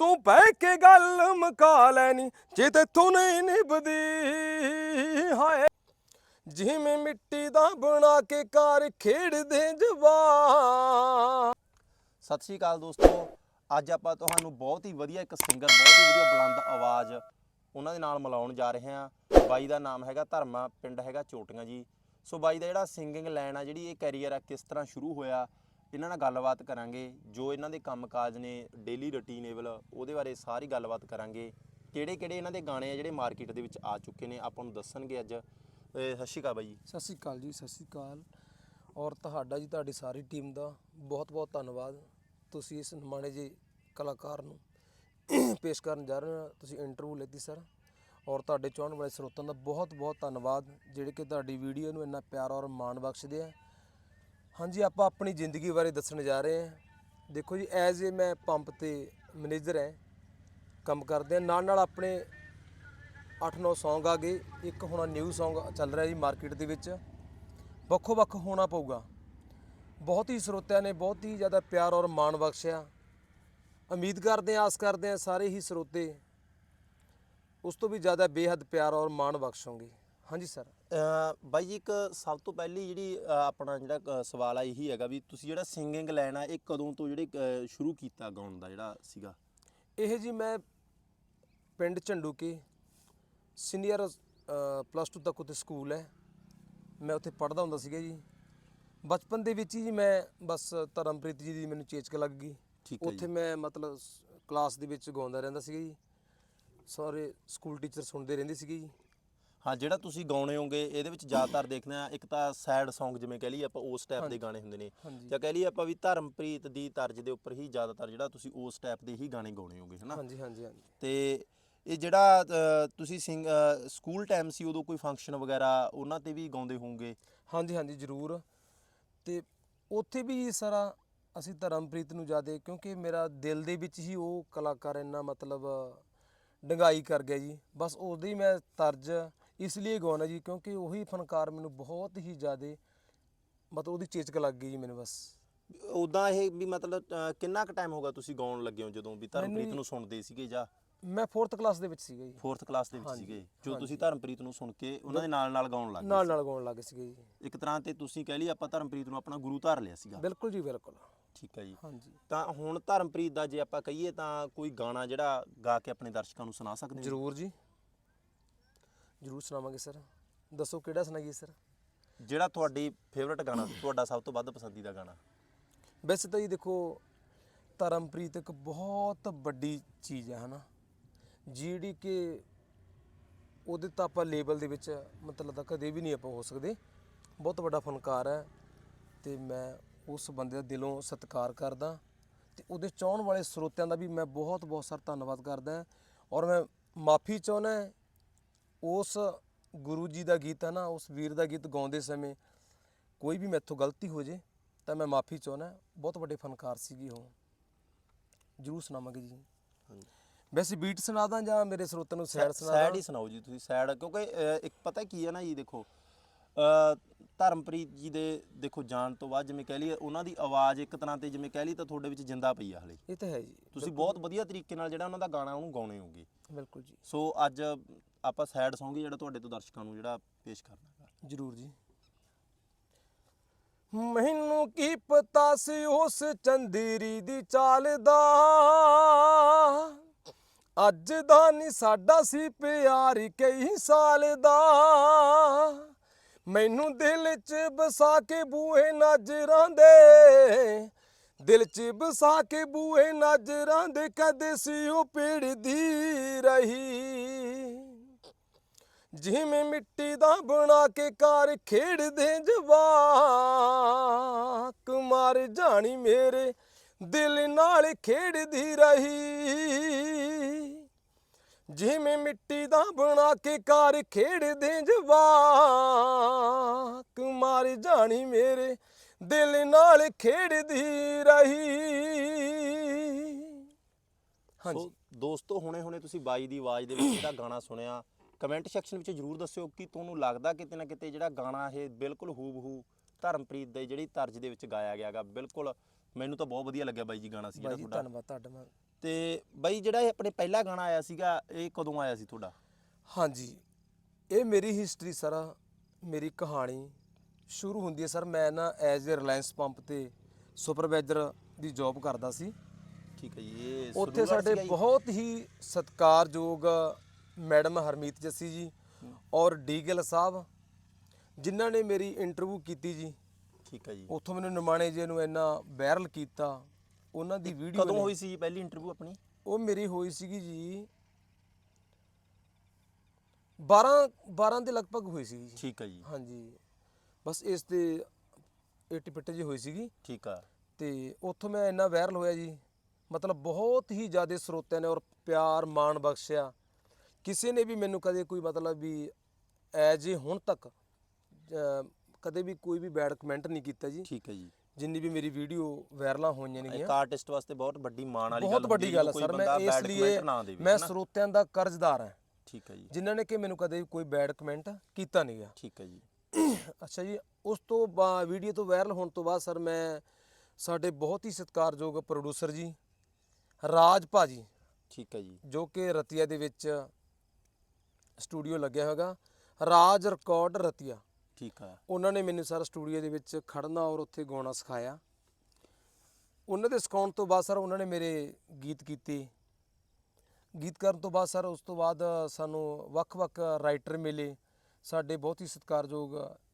ਤੂੰ ਬਹਿ ਕੇ ਗੱਲ ਮੁਕਾ ਲੈਣੀ ਜੇ ਤੈਥੋਂ ਨਹੀਂ ਨਿਭਦੀ, ਹਾਏ। ਜਿਵੇਂ ਮਿੱਟੀ ਦਾ ਬਣਾ ਕੇ ਕਾਰ ਖੇਡਦੇ ਜਵਾਨ। ਸਤਿ ਸ਼੍ਰੀ ਅਕਾਲ ਦੋਸਤੋ, ਅੱਜ ਆਪਾਂ ਤੁਹਾਨੂੰ ਬਹੁਤ ਹੀ ਵਧੀਆ ਇੱਕ ਸਿੰਗਰ ਬਹੁਤ ਹੀ ਵਧੀਆ ਬੁਲੰਦ ਆਵਾਜ਼ ਉਹਨਾਂ ਦੇ ਨਾਲ ਮਿਲਾਉਣ ਜਾ ਰਹੇ ਹਾਂ। ਬਾਈ ਦਾ ਨਾਮ ਹੈਗਾ ਧਰਮਾ, ਪਿੰਡ ਹੈਗਾ ਚੋਟੀਆਂ ਜੀ। ਸੋ ਬਾਈ ਦਾ ਜਿਹੜਾ ਸਿੰਗਿੰਗ ਲਾਈਨ ਆ, ਜਿਹੜੀ ਇਹ ਕੈਰੀਅਰ ਆ, ਕਿਸ ਤਰ੍ਹਾਂ ਸ਼ੁਰੂ ਹੋਇਆ ਇਹਨਾਂ ਨਾਲ ਗੱਲਬਾਤ ਕਰਾਂਗੇ, ਜੋ ਇਹਨਾਂ ਦੇ ਕੰਮਕਾਜ ਨੇ ਡੇਲੀ ਰੁਟੀਨੇਬਲ ਉਹਦੇ ਬਾਰੇ ਸਾਰੀ ਗੱਲਬਾਤ ਕਰਾਂਗੇ। ਕਿਹੜੇ ਕਿਹੜੇ ਇਹਨਾਂ ਦੇ ਗਾਣੇ ਆ ਜਿਹੜੇ ਮਾਰਕੀਟ ਦੇ ਵਿੱਚ ਆ ਚੁੱਕੇ ਨੇ, ਆਪਾਂ ਨੂੰ ਦੱਸਣਗੇ ਅੱਜ। ਇਹ ਸਤਿ ਸ਼੍ਰੀ ਅਕਾਲ ਬਾਈ ਜੀ। ਸਤਿ ਸ਼੍ਰੀ ਅਕਾਲ ਜੀ, ਸਤਿ ਸ਼੍ਰੀ ਅਕਾਲ। ਔਰ ਤੁਹਾਡਾ ਜੀ, ਤੁਹਾਡੀ ਸਾਰੀ ਟੀਮ ਦਾ ਬਹੁਤ ਬਹੁਤ ਧੰਨਵਾਦ। ਤੁਸੀਂ ਇਸ ਨਿਮਾਣੇ ਜਿਹੇ ਕਲਾਕਾਰ ਨੂੰ ਪੇਸ਼ ਕਰਨ ਜਾ ਰਹੇ ਹੋ। ਤੁਸੀਂ ਇੰਟਰਵਿਊ ਲੈਤੀ ਸਰ ਔਰ ਤੁਹਾਡੇ ਚਾਹਣ ਵਾਲੇ ਸਰੋਤਾਂ ਦਾ ਬਹੁਤ ਬਹੁਤ ਧੰਨਵਾਦ, ਜਿਹੜੇ ਕਿ ਤੁਹਾਡੀ ਵੀਡੀਓ ਨੂੰ ਇੰਨਾ ਪਿਆਰ ਔਰ ਮਾਣ ਬਖਸ਼ਦੇ ਆ। ਹਾਂਜੀ, ਆਪਾਂ ਆਪਣੀ ਜ਼ਿੰਦਗੀ ਬਾਰੇ ਦੱਸਣ ਜਾ ਰਹੇ ਹਾਂ। ਦੇਖੋ ਜੀ ਐਜ਼ ਏ ਮੈਂ ਪੰਪ ਤੇ ਮੈਨੇਜਰ ਹਾਂ। ਕੰਮ ਕਰਦੇ ਹਾਂ। ਨਾਲ ਨਾਲ ਆਪਣੇ 8-9 Song ਆ ਗਏ। ਇੱਕ ਹੁਣ ਨਿਊ Song ਚੱਲ ਰਿਹਾ ਜੀ ਮਾਰਕੀਟ ਦੇ ਵਿੱਚ। ਵੱਖੋ ਵੱਖ ਹੋਣਾ ਪਊਗਾ। ਬਹੁਤ ਹੀ ਸਰੋਤਿਆਂ ਨੇ ਬਹੁਤ ਹੀ ਜ਼ਿਆਦਾ ਪਿਆਰ ਔਰ ਮਾਣ ਬਖਸ਼ਿਆ। ਉਮੀਦ ਕਰਦੇ ਹਾਂ, ਆਸ ਕਰਦੇ ਹਾਂ ਸਾਰੇ ਹੀ ਸਰੋਤੇ ਉਸ ਤੋਂ ਵੀ ਜ਼ਿਆਦਾ ਬੇਹੱਦ ਪਿਆਰ ਔਰ ਮਾਣ ਬਖਸ਼ੋਗੇ। ਹਾਂਜੀ ਸਰ ਬਾਈ ਜੀ ਇੱਕ ਸਭ ਤੋਂ ਪਹਿਲੀ ਜਿਹੜੀ ਆਪਣਾ ਜਿਹੜਾ ਸਵਾਲ ਆ ਇਹੀ ਹੈਗਾ ਵੀ ਤੁਸੀਂ ਜਿਹੜਾ ਸਿੰਗਿੰਗ ਆ ਇਹ ਕਦੋਂ ਤੋਂ ਜਿਹੜੇ ਸ਼ੁਰੂ ਕੀਤਾ ਗਾਉਣ ਦਾ ਜਿਹੜਾ ਸੀਗਾ? ਇਹ ਜੀ ਮੈਂ ਪਿੰਡ ਝੰਡੂਕੇ ਸੀਨੀਅਰ ਪਲੱਸ 2 ਤੱਕ ਉੱਥੇ ਸਕੂਲ ਹੈ। ਮੈਂ ਉੱਥੇ ਪੜ੍ਹਦਾ ਹੁੰਦਾ ਸੀਗਾ ਜੀ। ਬਚਪਨ ਦੇ ਵਿੱਚ ਹੀ ਜੀ ਮੈਂ ਬਸ ਧਰਮਪ੍ਰੀਤ ਜੀ ਦੀ ਮੈਨੂੰ ਚੇਚਕ ਲੱਗ ਗਈ। ਠੀਕ ਹੈ ਉੱਥੇ ਮੈਂ ਮਤਲਬ ਕਲਾਸ ਦੇ ਵਿੱਚ ਗਾਉਂਦਾ ਰਹਿੰਦਾ ਸੀਗਾ ਜੀ। ਸਾਰੇ ਸਕੂਲ ਟੀਚਰ ਸੁਣਦੇ ਰਹਿੰਦੇ ਸੀਗੇ ਜੀ। ਹਾਂ ਜਿਹੜਾ ਤੁਸੀਂ ਗਾਉਣੇ ਹੋਗੇ ਇਹਦੇ ਵਿੱਚ ਜ਼ਿਆਦਾਤਰ ਦੇਖਦੇ ਆ ਇੱਕ ਤਾਂ ਸੈਡ Song ਜਿਵੇਂ ਕਹਿ ਲਈਏ ਆਪਾਂ ਉਸ ਟਾਈਪ ਦੇ ਗਾਣੇ ਹੁੰਦੇ ਨੇ। ਜਾਂ ਕਹਿ ਲਈਏ ਆਪਾਂ ਵੀ ਧਰਮਪ੍ਰੀਤ ਦੀ ਤਰਜ਼ ਦੇ ਉੱਪਰ ਹੀ ਜ਼ਿਆਦਾਤਰ ਜਿਹੜਾ ਤੁਸੀਂ ਉਸ ਟਾਈਪ ਦੇ ਹੀ ਗਾਣੇ ਗਾਉਣੇ ਹੋਗੇ ਹਨਾ? ਹਾਂਜੀ ਹਾਂਜੀ ਹਾਂਜੀ। ਤੇ ਇਹ ਜਿਹੜਾ ਤੁਸੀਂ ਸਿੰਗ ਸਕੂਲ ਟਾਈਮ ਸੀ ਉਦੋਂ ਕੋਈ ਫੰਕਸ਼ਨ ਵਗੈਰਾ ਉਹਨਾਂ ਤੇ ਵੀ ਗਾਉਂਦੇ ਹੋਵੋਗੇ? ਹਾਂਜੀ ਹਾਂਜੀ ਜ਼ਰੂਰ। ਤੇ ਉੱਥੇ ਵੀ ਸਾਰਾ ਅਸੀਂ ਧਰਮਪ੍ਰੀਤ ਨੂੰ ਜਿਆਦੇ ਕਿਉਂਕਿ ਮੇਰਾ ਦਿਲ ਦੇ ਵਿੱਚ ਹੀ ਉਹ ਕਲਾਕਾਰ ਇੰਨਾ ਮਤਲਬ ਡੰਗਾਈ ਕਰ ਗਿਆ ਜੀ। ਬਸ ਉਹਦੀ ਮੈਂ ਤਰਜ ਇਸ ਲਈ ਗਾਉਣਾ ਜੀ ਕਿਉਂਕਿ ਉਹੀ ਫਨਕਾਰ ਮੈਨੂੰ ਬਹੁਤ ਹੀ ਜਿਆਦੇ ਮਤਲਬ ਉਹਦੀ ਚੇਚਕ ਲੱਗ ਗਈ ਜੀ ਮੈਨੂੰ ਬਸ। ਉਦਾਂ ਇਹ ਵੀ ਮਤਲਬ ਅਹ, ਕਿੰਨਾ ਕੁ ਟਾਈਮ ਹੋਗਾ ਤੁਸੀਂ ਗਾਉਣ ਲੱਗੇ ਹੋ ਜਦੋਂ ਵੀ ਧਰਮਪ੍ਰੀਤ ਮੈਨੂੰ- ਨੂੰ ਸੁਣਦੇ ਸੀਗੇ ਜਾਂ? ਮੈਂ 4th ਕਲਾਸ ਦੇ ਵਿੱਚ ਸੀਗਾ ਜੀ। 4th ਕਲਾਸ ਦੇ ਵਿੱਚ ਹਾਂਜੀ, ਸੀਗੇ। ਜੋ। ਤੁਸੀਂ ਧਰਮਪ੍ਰੀਤ ਨੂੰ ਸੁਣ ਕੇ ਉਹਨਾਂ ਦੇ ਨਾਲ ਨਾਲ ਗਾਉਣ ਲੱਗ ਨਾਲ ਗਏ ਨਾਲ ਗਾਉਣ ਲੱਗੇ ਸੀਗੇ ਜੀ। ਇੱਕ ਤਰ੍ਹਾਂ ਤੇ ਤੁਸੀਂ ਕਹਿ ਲਈ ਆਪਾਂ ਧਰਮਪ੍ਰੀਤ ਨੂੰ ਆਪਣਾ ਗੁਰੂ ਧਾਰ ਲਿਆ ਸੀਗਾ। ਬਿਲਕੁਲ ਜੀ ਬਿਲਕੁਲ। ਠੀਕ ਹੈ ਜੀ। ਹਾਂਜੀ। ਤਾਂ ਹੁਣ ਧਰਮਪ੍ਰੀਤ ਦਾ ਜੇ ਆਪਾਂ ਕਹੀਏ ਤਾਂ ਕੋਈ ਗਾਣਾ ਜਿਹੜਾ ਗਾ ਕੇ ਆਪਣੇ ਦਰਸ਼ਕਾਂ ਨੂੰ ਸੁਣਾ ਸਕਦੇ ਹੋ? ਜ਼ਰੂਰ ਜੀ। ਜ਼ਰੂਰ ਸੁਣਾਵਾਂਗੇ ਸਰ। ਦੱਸੋ ਕਿਹੜਾ ਸੁਣਾਈਏ ਸਰ? ਜਿਹੜਾ ਤੁਹਾਡੀ ਫੇਵਰਟ ਗਾਣਾ ਤੁਹਾਡਾ ਸਭ ਤੋਂ ਵੱਧ ਪਸੰਦੀਦਾ ਗਾਣਾ। ਵੈਸੇ ਤਾਂ ਜੀ ਦੇਖੋ ਧਰਮਪ੍ਰੀਤ ਇੱਕ ਬਹੁਤ ਵੱਡੀ ਚੀਜ਼ ਹੈ ਹਨਾ। ਜਿਹੜੀ ਕਿ ਉਹਦੇ ਤਾਂ ਆਪਾਂ ਲੇਬਲ ਦੇ ਵਿੱਚ ਮਤਲਬ ਤਾਂ ਕਦੇ ਵੀ ਨਹੀਂ ਆਪਾਂ ਹੋ ਸਕਦੇ। ਬਹੁਤ ਵੱਡਾ ਫਨਕਾਰ ਹੈ ਤੇ ਮੈਂ ਉਸ ਬੰਦੇ ਦਾ ਦਿਲੋਂ ਸਤਿਕਾਰ ਕਰਦਾ ਤੇ ਉਹਦੇ ਚਾਹਣ ਵਾਲੇ ਸਰੋਤਿਆਂ ਦਾ ਵੀ ਮੈਂ ਬਹੁਤ ਬਹੁਤ ਸਾਰਾ ਧੰਨਵਾਦ ਕਰਦਾ। ਔਰ ਮੈਂ ਮਾਫੀ ਚਾਹੁੰਦਾ ਹਾਂ ਉਸ ਗੁਰੂ ਜੀ ਦਾ ਗੀਤ ਹੈ ਨਾ ਉਸ ਵੀਰ ਦਾ ਗੀਤ ਗਾਉਂਦੇ ਸਮੇਂ ਕੋਈ ਵੀ ਮੈਥੋਂ ਗਲਤੀ ਹੋ ਜੇ ਤਾਂ ਮੈਂ ਮਾਫੀ ਚਾਹੁੰਦਾ ਬਹੁਤ ਵੱਡੇ ਫਨਕਾਰ ਸੀਗੇ ਉਹ। ਜਰੂਰ ਸੁਣਾਵਾਂਗੇ ਜੀ। ਵੈਸੇ ਬੀਟ ਸੁਣਾ ਦਾਂ ਜਾਂ ਮੇਰੇ ਸਰੋਤਿਆਂ ਨੂੰ ਸੈਡ ਸੁਣਾ ਸੈਡ ਹੀ ਸੁਣਾਓ ਜੀ ਤੁਸੀਂ ਸੈਡ ਕਿਉਂਕਿ ਇੱਕ ਪਤਾ ਕੀ ਹੈ ਨਾ ਜੀ ਦੇਖੋ ਧਰਮਪ੍ਰੀਤ ਜੀ ਦੇ ਦੇਖੋ ਜਾਣ ਤੋਂ ਬਾਅਦ ਜਿਵੇਂ ਕਹਿ ਲਈਏ ਉਹਨਾਂ ਦੀ ਆਵਾਜ਼ ਇੱਕ ਤਰ੍ਹਾਂ ਤੇ ਜਿਵੇਂ ਕਹਿ ਲਈ ਤਾਂ ਤੁਹਾਡੇ ਵਿੱਚ ਜਿੰਦਾ ਪਈ ਆ ਹਲੇ। ਇਹ ਤਾਂ ਹੈ ਜੀ ਤੁਸੀਂ ਬਹੁਤ ਵਧੀਆ ਤਰੀਕੇ ਨਾਲ ਜਿਹੜਾ ਉਹਨਾਂ ਦਾ ਗਾਣਾ ਉਹਨੂੰ ਗਾਉਣੇ ਹੋਗੇ। ਬਿਲਕੁਲ ਜੀ। ਸੋ ਅੱਜ ਆਪਾਂ ਸੈਡ Song ਜਿਹੜਾ ਤੁਹਾਡੇ ਤੋਂ ਦਰਸ਼ਕਾਂ ਨੂੰ ਜਿਹੜਾ ਪੇਸ਼ ਕਰਨਾ ਹੈਗਾ ਜਰੂਰ ਜੀ। ਮੈਨੂੰ ਕੀ ਪਤਾ ਸੀ ਉਸ ਚੰਦੇਰੀ ਦੀ ਚਾਲ ਦਾ? ਅੱਜ ਦਾ ਨਹੀਂ ਸਾਡਾ ਸੀ ਪਿਆਰ ਕਈ ਸਾਲ ਦਾ। ਮੈਨੂੰ ਦਿਲ 'ਚ ਵਸਾ ਕੇ ਬੂਹੇ ਨਜ਼ਰਾਂ ਦੇ। ਦਿਲ 'ਚ ਵਸਾ ਕੇ ਬੂਹੇ ਨਜ਼ਰਾਂ ਦੇ ਕਦੇ ਸੀ ਉਹ ਪੀੜਦੀ ਰਹੀ। ਜਿਵੇਂ ਮਿੱਟੀ ਦਾ ਬਣਾ ਕੇ ਕਾਰ ਖੇਡਦੇ ਜਵਾਕ, ਮਾਰ ਜਾਣੀ ਮੇਰੇ ਦਿਲ ਨਾਲ ਖੇਡਦੀ ਰਹੀ। ਜਿਵੇਂ ਮਿੱਟੀ ਦਾ ਬਣਾ ਕੇ ਕਾਰ ਖੇਡਦੇ ਜਵਾਕ, ਮਾਰ ਜਾਣੀ ਮੇਰੇ ਦਿਲ ਨਾਲ ਖੇਡਦੀ ਰਹੀ। ਹਾਂਜੀ। ਦੋਸਤੋ ਹੁਣੇ ਹੁਣੇ ਤੁਸੀਂ ਬਾਈ ਦੀ ਆਵਾਜ਼ ਦੇ ਵਿੱਚ ਜਿਹੜਾ ਗਾਣਾ ਸੁਣਿਆ ਕਮੈਂਟ ਸੈਕਸ਼ਨ ਵਿੱਚ ਜਰੂਰ ਦੱਸਿਓ ਕਿ ਤੁਹਾਨੂੰ ਲੱਗਦਾ ਕਿਤੇ ਨਾ ਕਿਤੇ ਜਿਹੜਾ ਗਾਣਾ ਇਹ ਬਿਲਕੁਲ ਹੂਬਹੂ ਧਰਮਪ੍ਰੀਤ ਦੇ ਜਿਹੜੀ ਤਰਜ਼ ਦੇ ਵਿੱਚ ਗਾਇਆ ਗਿਆਗਾ ਬਿਲਕੁਲ ਮੈਨੂੰ ਤਾਂ ਬਹੁਤ ਵਧੀਆ ਲੱਗਿਆ ਬਾਈ ਜੀ ਗਾਣਾ ਸੀ ਜਿਹੜਾ ਬਾਈ ਜੀ ਤੁਹਾਡਾ। ਧੰਨਵਾਦ ਤੁਹਾਡਾ ਮੈਂ। ਤੇ ਬਾਈ ਜਿਹੜਾ ਇਹ ਆਪਣੇ ਪਹਿਲਾ ਗਾਣਾ ਆਇਆ ਸੀਗਾ ਇਹ ਕਦੋਂ ਆਇਆ ਸੀ ਤੁਹਾਡਾ? ਹਾਂਜੀ ਇਹ ਮੇਰੀ ਹਿਸਟਰੀ ਸਰ ਮੇਰੀ ਕਹਾਣੀ ਸ਼ੁਰੂ ਹੁੰਦੀ ਹੈ ਸਰ ਮੈਂ ਨਾ ਐਜ਼ ਅ ਰਿਲਾਇੰਸ ਪੰਪ ਤੇ ਸੁਪਰਵਾਈਜ਼ਰ ਦੀ ਜੌਬ ਕਰਦਾ ਸੀ। ਠੀਕ ਹੈ ਜੀ ਇਹ ਉੱਥੇ ਸਾਡੇ? ਬਹੁਤ ਹੀ ਸਤਿਕਾਰਯੋਗ ਮੈਡਮ ਹਰਮੀਤ ਜੱਸੀ ਜੀ ਔਰ ਡੀਗਲ ਸਾਹਿਬ ਜਿਨ੍ਹਾਂ ਨੇ ਮੇਰੀ ਇੰਟਰਵਿਊ ਕੀਤੀ ਜੀ। ਠੀਕ ਹੈ ਜੀ। ਉੱਥੋਂ ਮੈਨੂੰ ਨਿਮਾਣੇ ਜੀ ਨੂੰ ਇੰਨਾ ਵਾਇਰਲ ਕੀਤਾ ਉਹਨਾਂ ਦੀ ਵੀਡੀਓ ਕਦੋਂ ਹੋਈ ਸੀ ਜੀ ਪਹਿਲੀ ਇੰਟਰਵਿਊ ਆਪਣੀ? ਉਹ ਮੇਰੀ ਹੋਈ ਸੀਗੀ ਜੀ 12 12 ਦੇ ਲਗਭਗ ਹੋਈ ਸੀਗੀ ਜੀ। ਠੀਕ ਹੈ ਜੀ। ਹਾਂਜੀ। ਬਸ ਇਸ ਤੇ 80 ਪਿੱਟ ਜੀ ਹੋਈ ਸੀਗੀ। ਠੀਕ ਆ। ਤੇ ਉੱਥੋਂ ਮੈਂ ਇੰਨਾ ਵਾਇਰਲ ਹੋਇਆ ਜੀ। ਮਤਲਬ ਬਹੁਤ ਹੀ ਜ਼ਿਆਦਾ ਸਰੋਤਿਆਂ ਨੇ ਔਰ ਪਿਆਰ ਮਾਣ ਬਖਸ਼ਿਆ। ਕਿਸੇ ਨੇ ਵੀ ਮੈਨੂੰ ਕਦੇ ਕੋਈ ਮਤਲਬ ਵੀ ਐਜ ਹੁਣ ਤੱਕ ਕਦੇ ਵੀ ਕੋਈ ਵੀ ਬੈਡ ਕਮੈਂਟ ਨਹੀਂ ਕੀਤਾ ਜੀ। ਠੀਕ ਹੈ ਜੀ। ਜਿੰਨੀ ਵੀ ਮੇਰੀ ਵੀਡੀਓ ਵਾਇਰਲਾਂ ਹੋਈਆਂ ਇੱਕ ਨੇਗੀਆਂ ਆਰਟਿਸਟ ਵਾਸਤੇ ਬਹੁਤ ਵੱਡੀ ਮਾਣ ਵਾਲੀ ਗੱਲ ਬਹੁਤ ਵੱਡੀ ਗੱਲ ਹੈ ਸਰ ਮੈਂ ਇਸ ਲਈ ਨਾ ਮੈਂ? ਸਰੋਤਿਆਂ ਦਾ ਕਰਜ਼ਦਾਰ ਹਾਂ। ਠੀਕ ਹੈ ਜੀ। ਜਿਨ੍ਹਾਂ ਨੇ ਕਿ ਮੈਨੂੰ ਕਦੇ ਕੋਈ ਬੈਡ ਕਮੈਂਟ ਕੀਤਾ ਨਹੀਂ ਗਿਆ। ਠੀਕ ਹੈ ਜੀ। ਅੱਛਾ ਜੀ ਉਸ ਤੋਂ ਬਾਅਦ ਵੀਡੀਓ ਤੋਂ ਵਾਇਰਲ ਹੋਣ ਤੋਂ ਬਾਅਦ ਸਰ ਮੈਂ ਸਾਡੇ ਬਹੁਤ ਹੀ ਸਤਿਕਾਰਯੋਗ ਪ੍ਰੋਡਿਊਸਰ ਜੀ ਰਾਜ ਭਾਜੀ। ਠੀਕ ਹੈ ਜੀ। ਜੋ ਕਿ ਰਤੀਆ ਦੇ ਵਿੱਚ ਸਟੂਡੀਓ ਲੱਗਿਆ ਹੋਗਾ। ਰਾਜ ਰਿਕਾਰਡ ਰਤੀਆ। ਠੀਕ ਆ। ਉਹਨਾਂ ਨੇ ਮੈਨੂੰ ਸਰ ਸਟੂਡੀਓ ਦੇ ਵਿੱਚ ਖੜਨਾ ਔਰ ਉੱਥੇ ਗਾਉਣਾ ਸਿਖਾਇਆ। ਉਹਨਾਂ ਦੇ ਸਿਖਾਉਣ ਤੋਂ ਬਾਅਦ ਸਰ ਉਹਨਾਂ ਨੇ ਮੇਰੇ ਗੀਤ ਕੀਤੇ। ਗੀਤ ਕਰਨ ਤੋਂ ਬਾਅਦ ਸਰ ਉਸ ਤੋਂ ਬਾਅਦ ਸਾਨੂੰ ਵੱਖ-ਵੱਖ ਰਾਈਟਰ ਮਿਲੇ। ਸਾਡੇ ਬਹੁਤ ਹੀ ਸਤਿਕਾਰਯੋਗ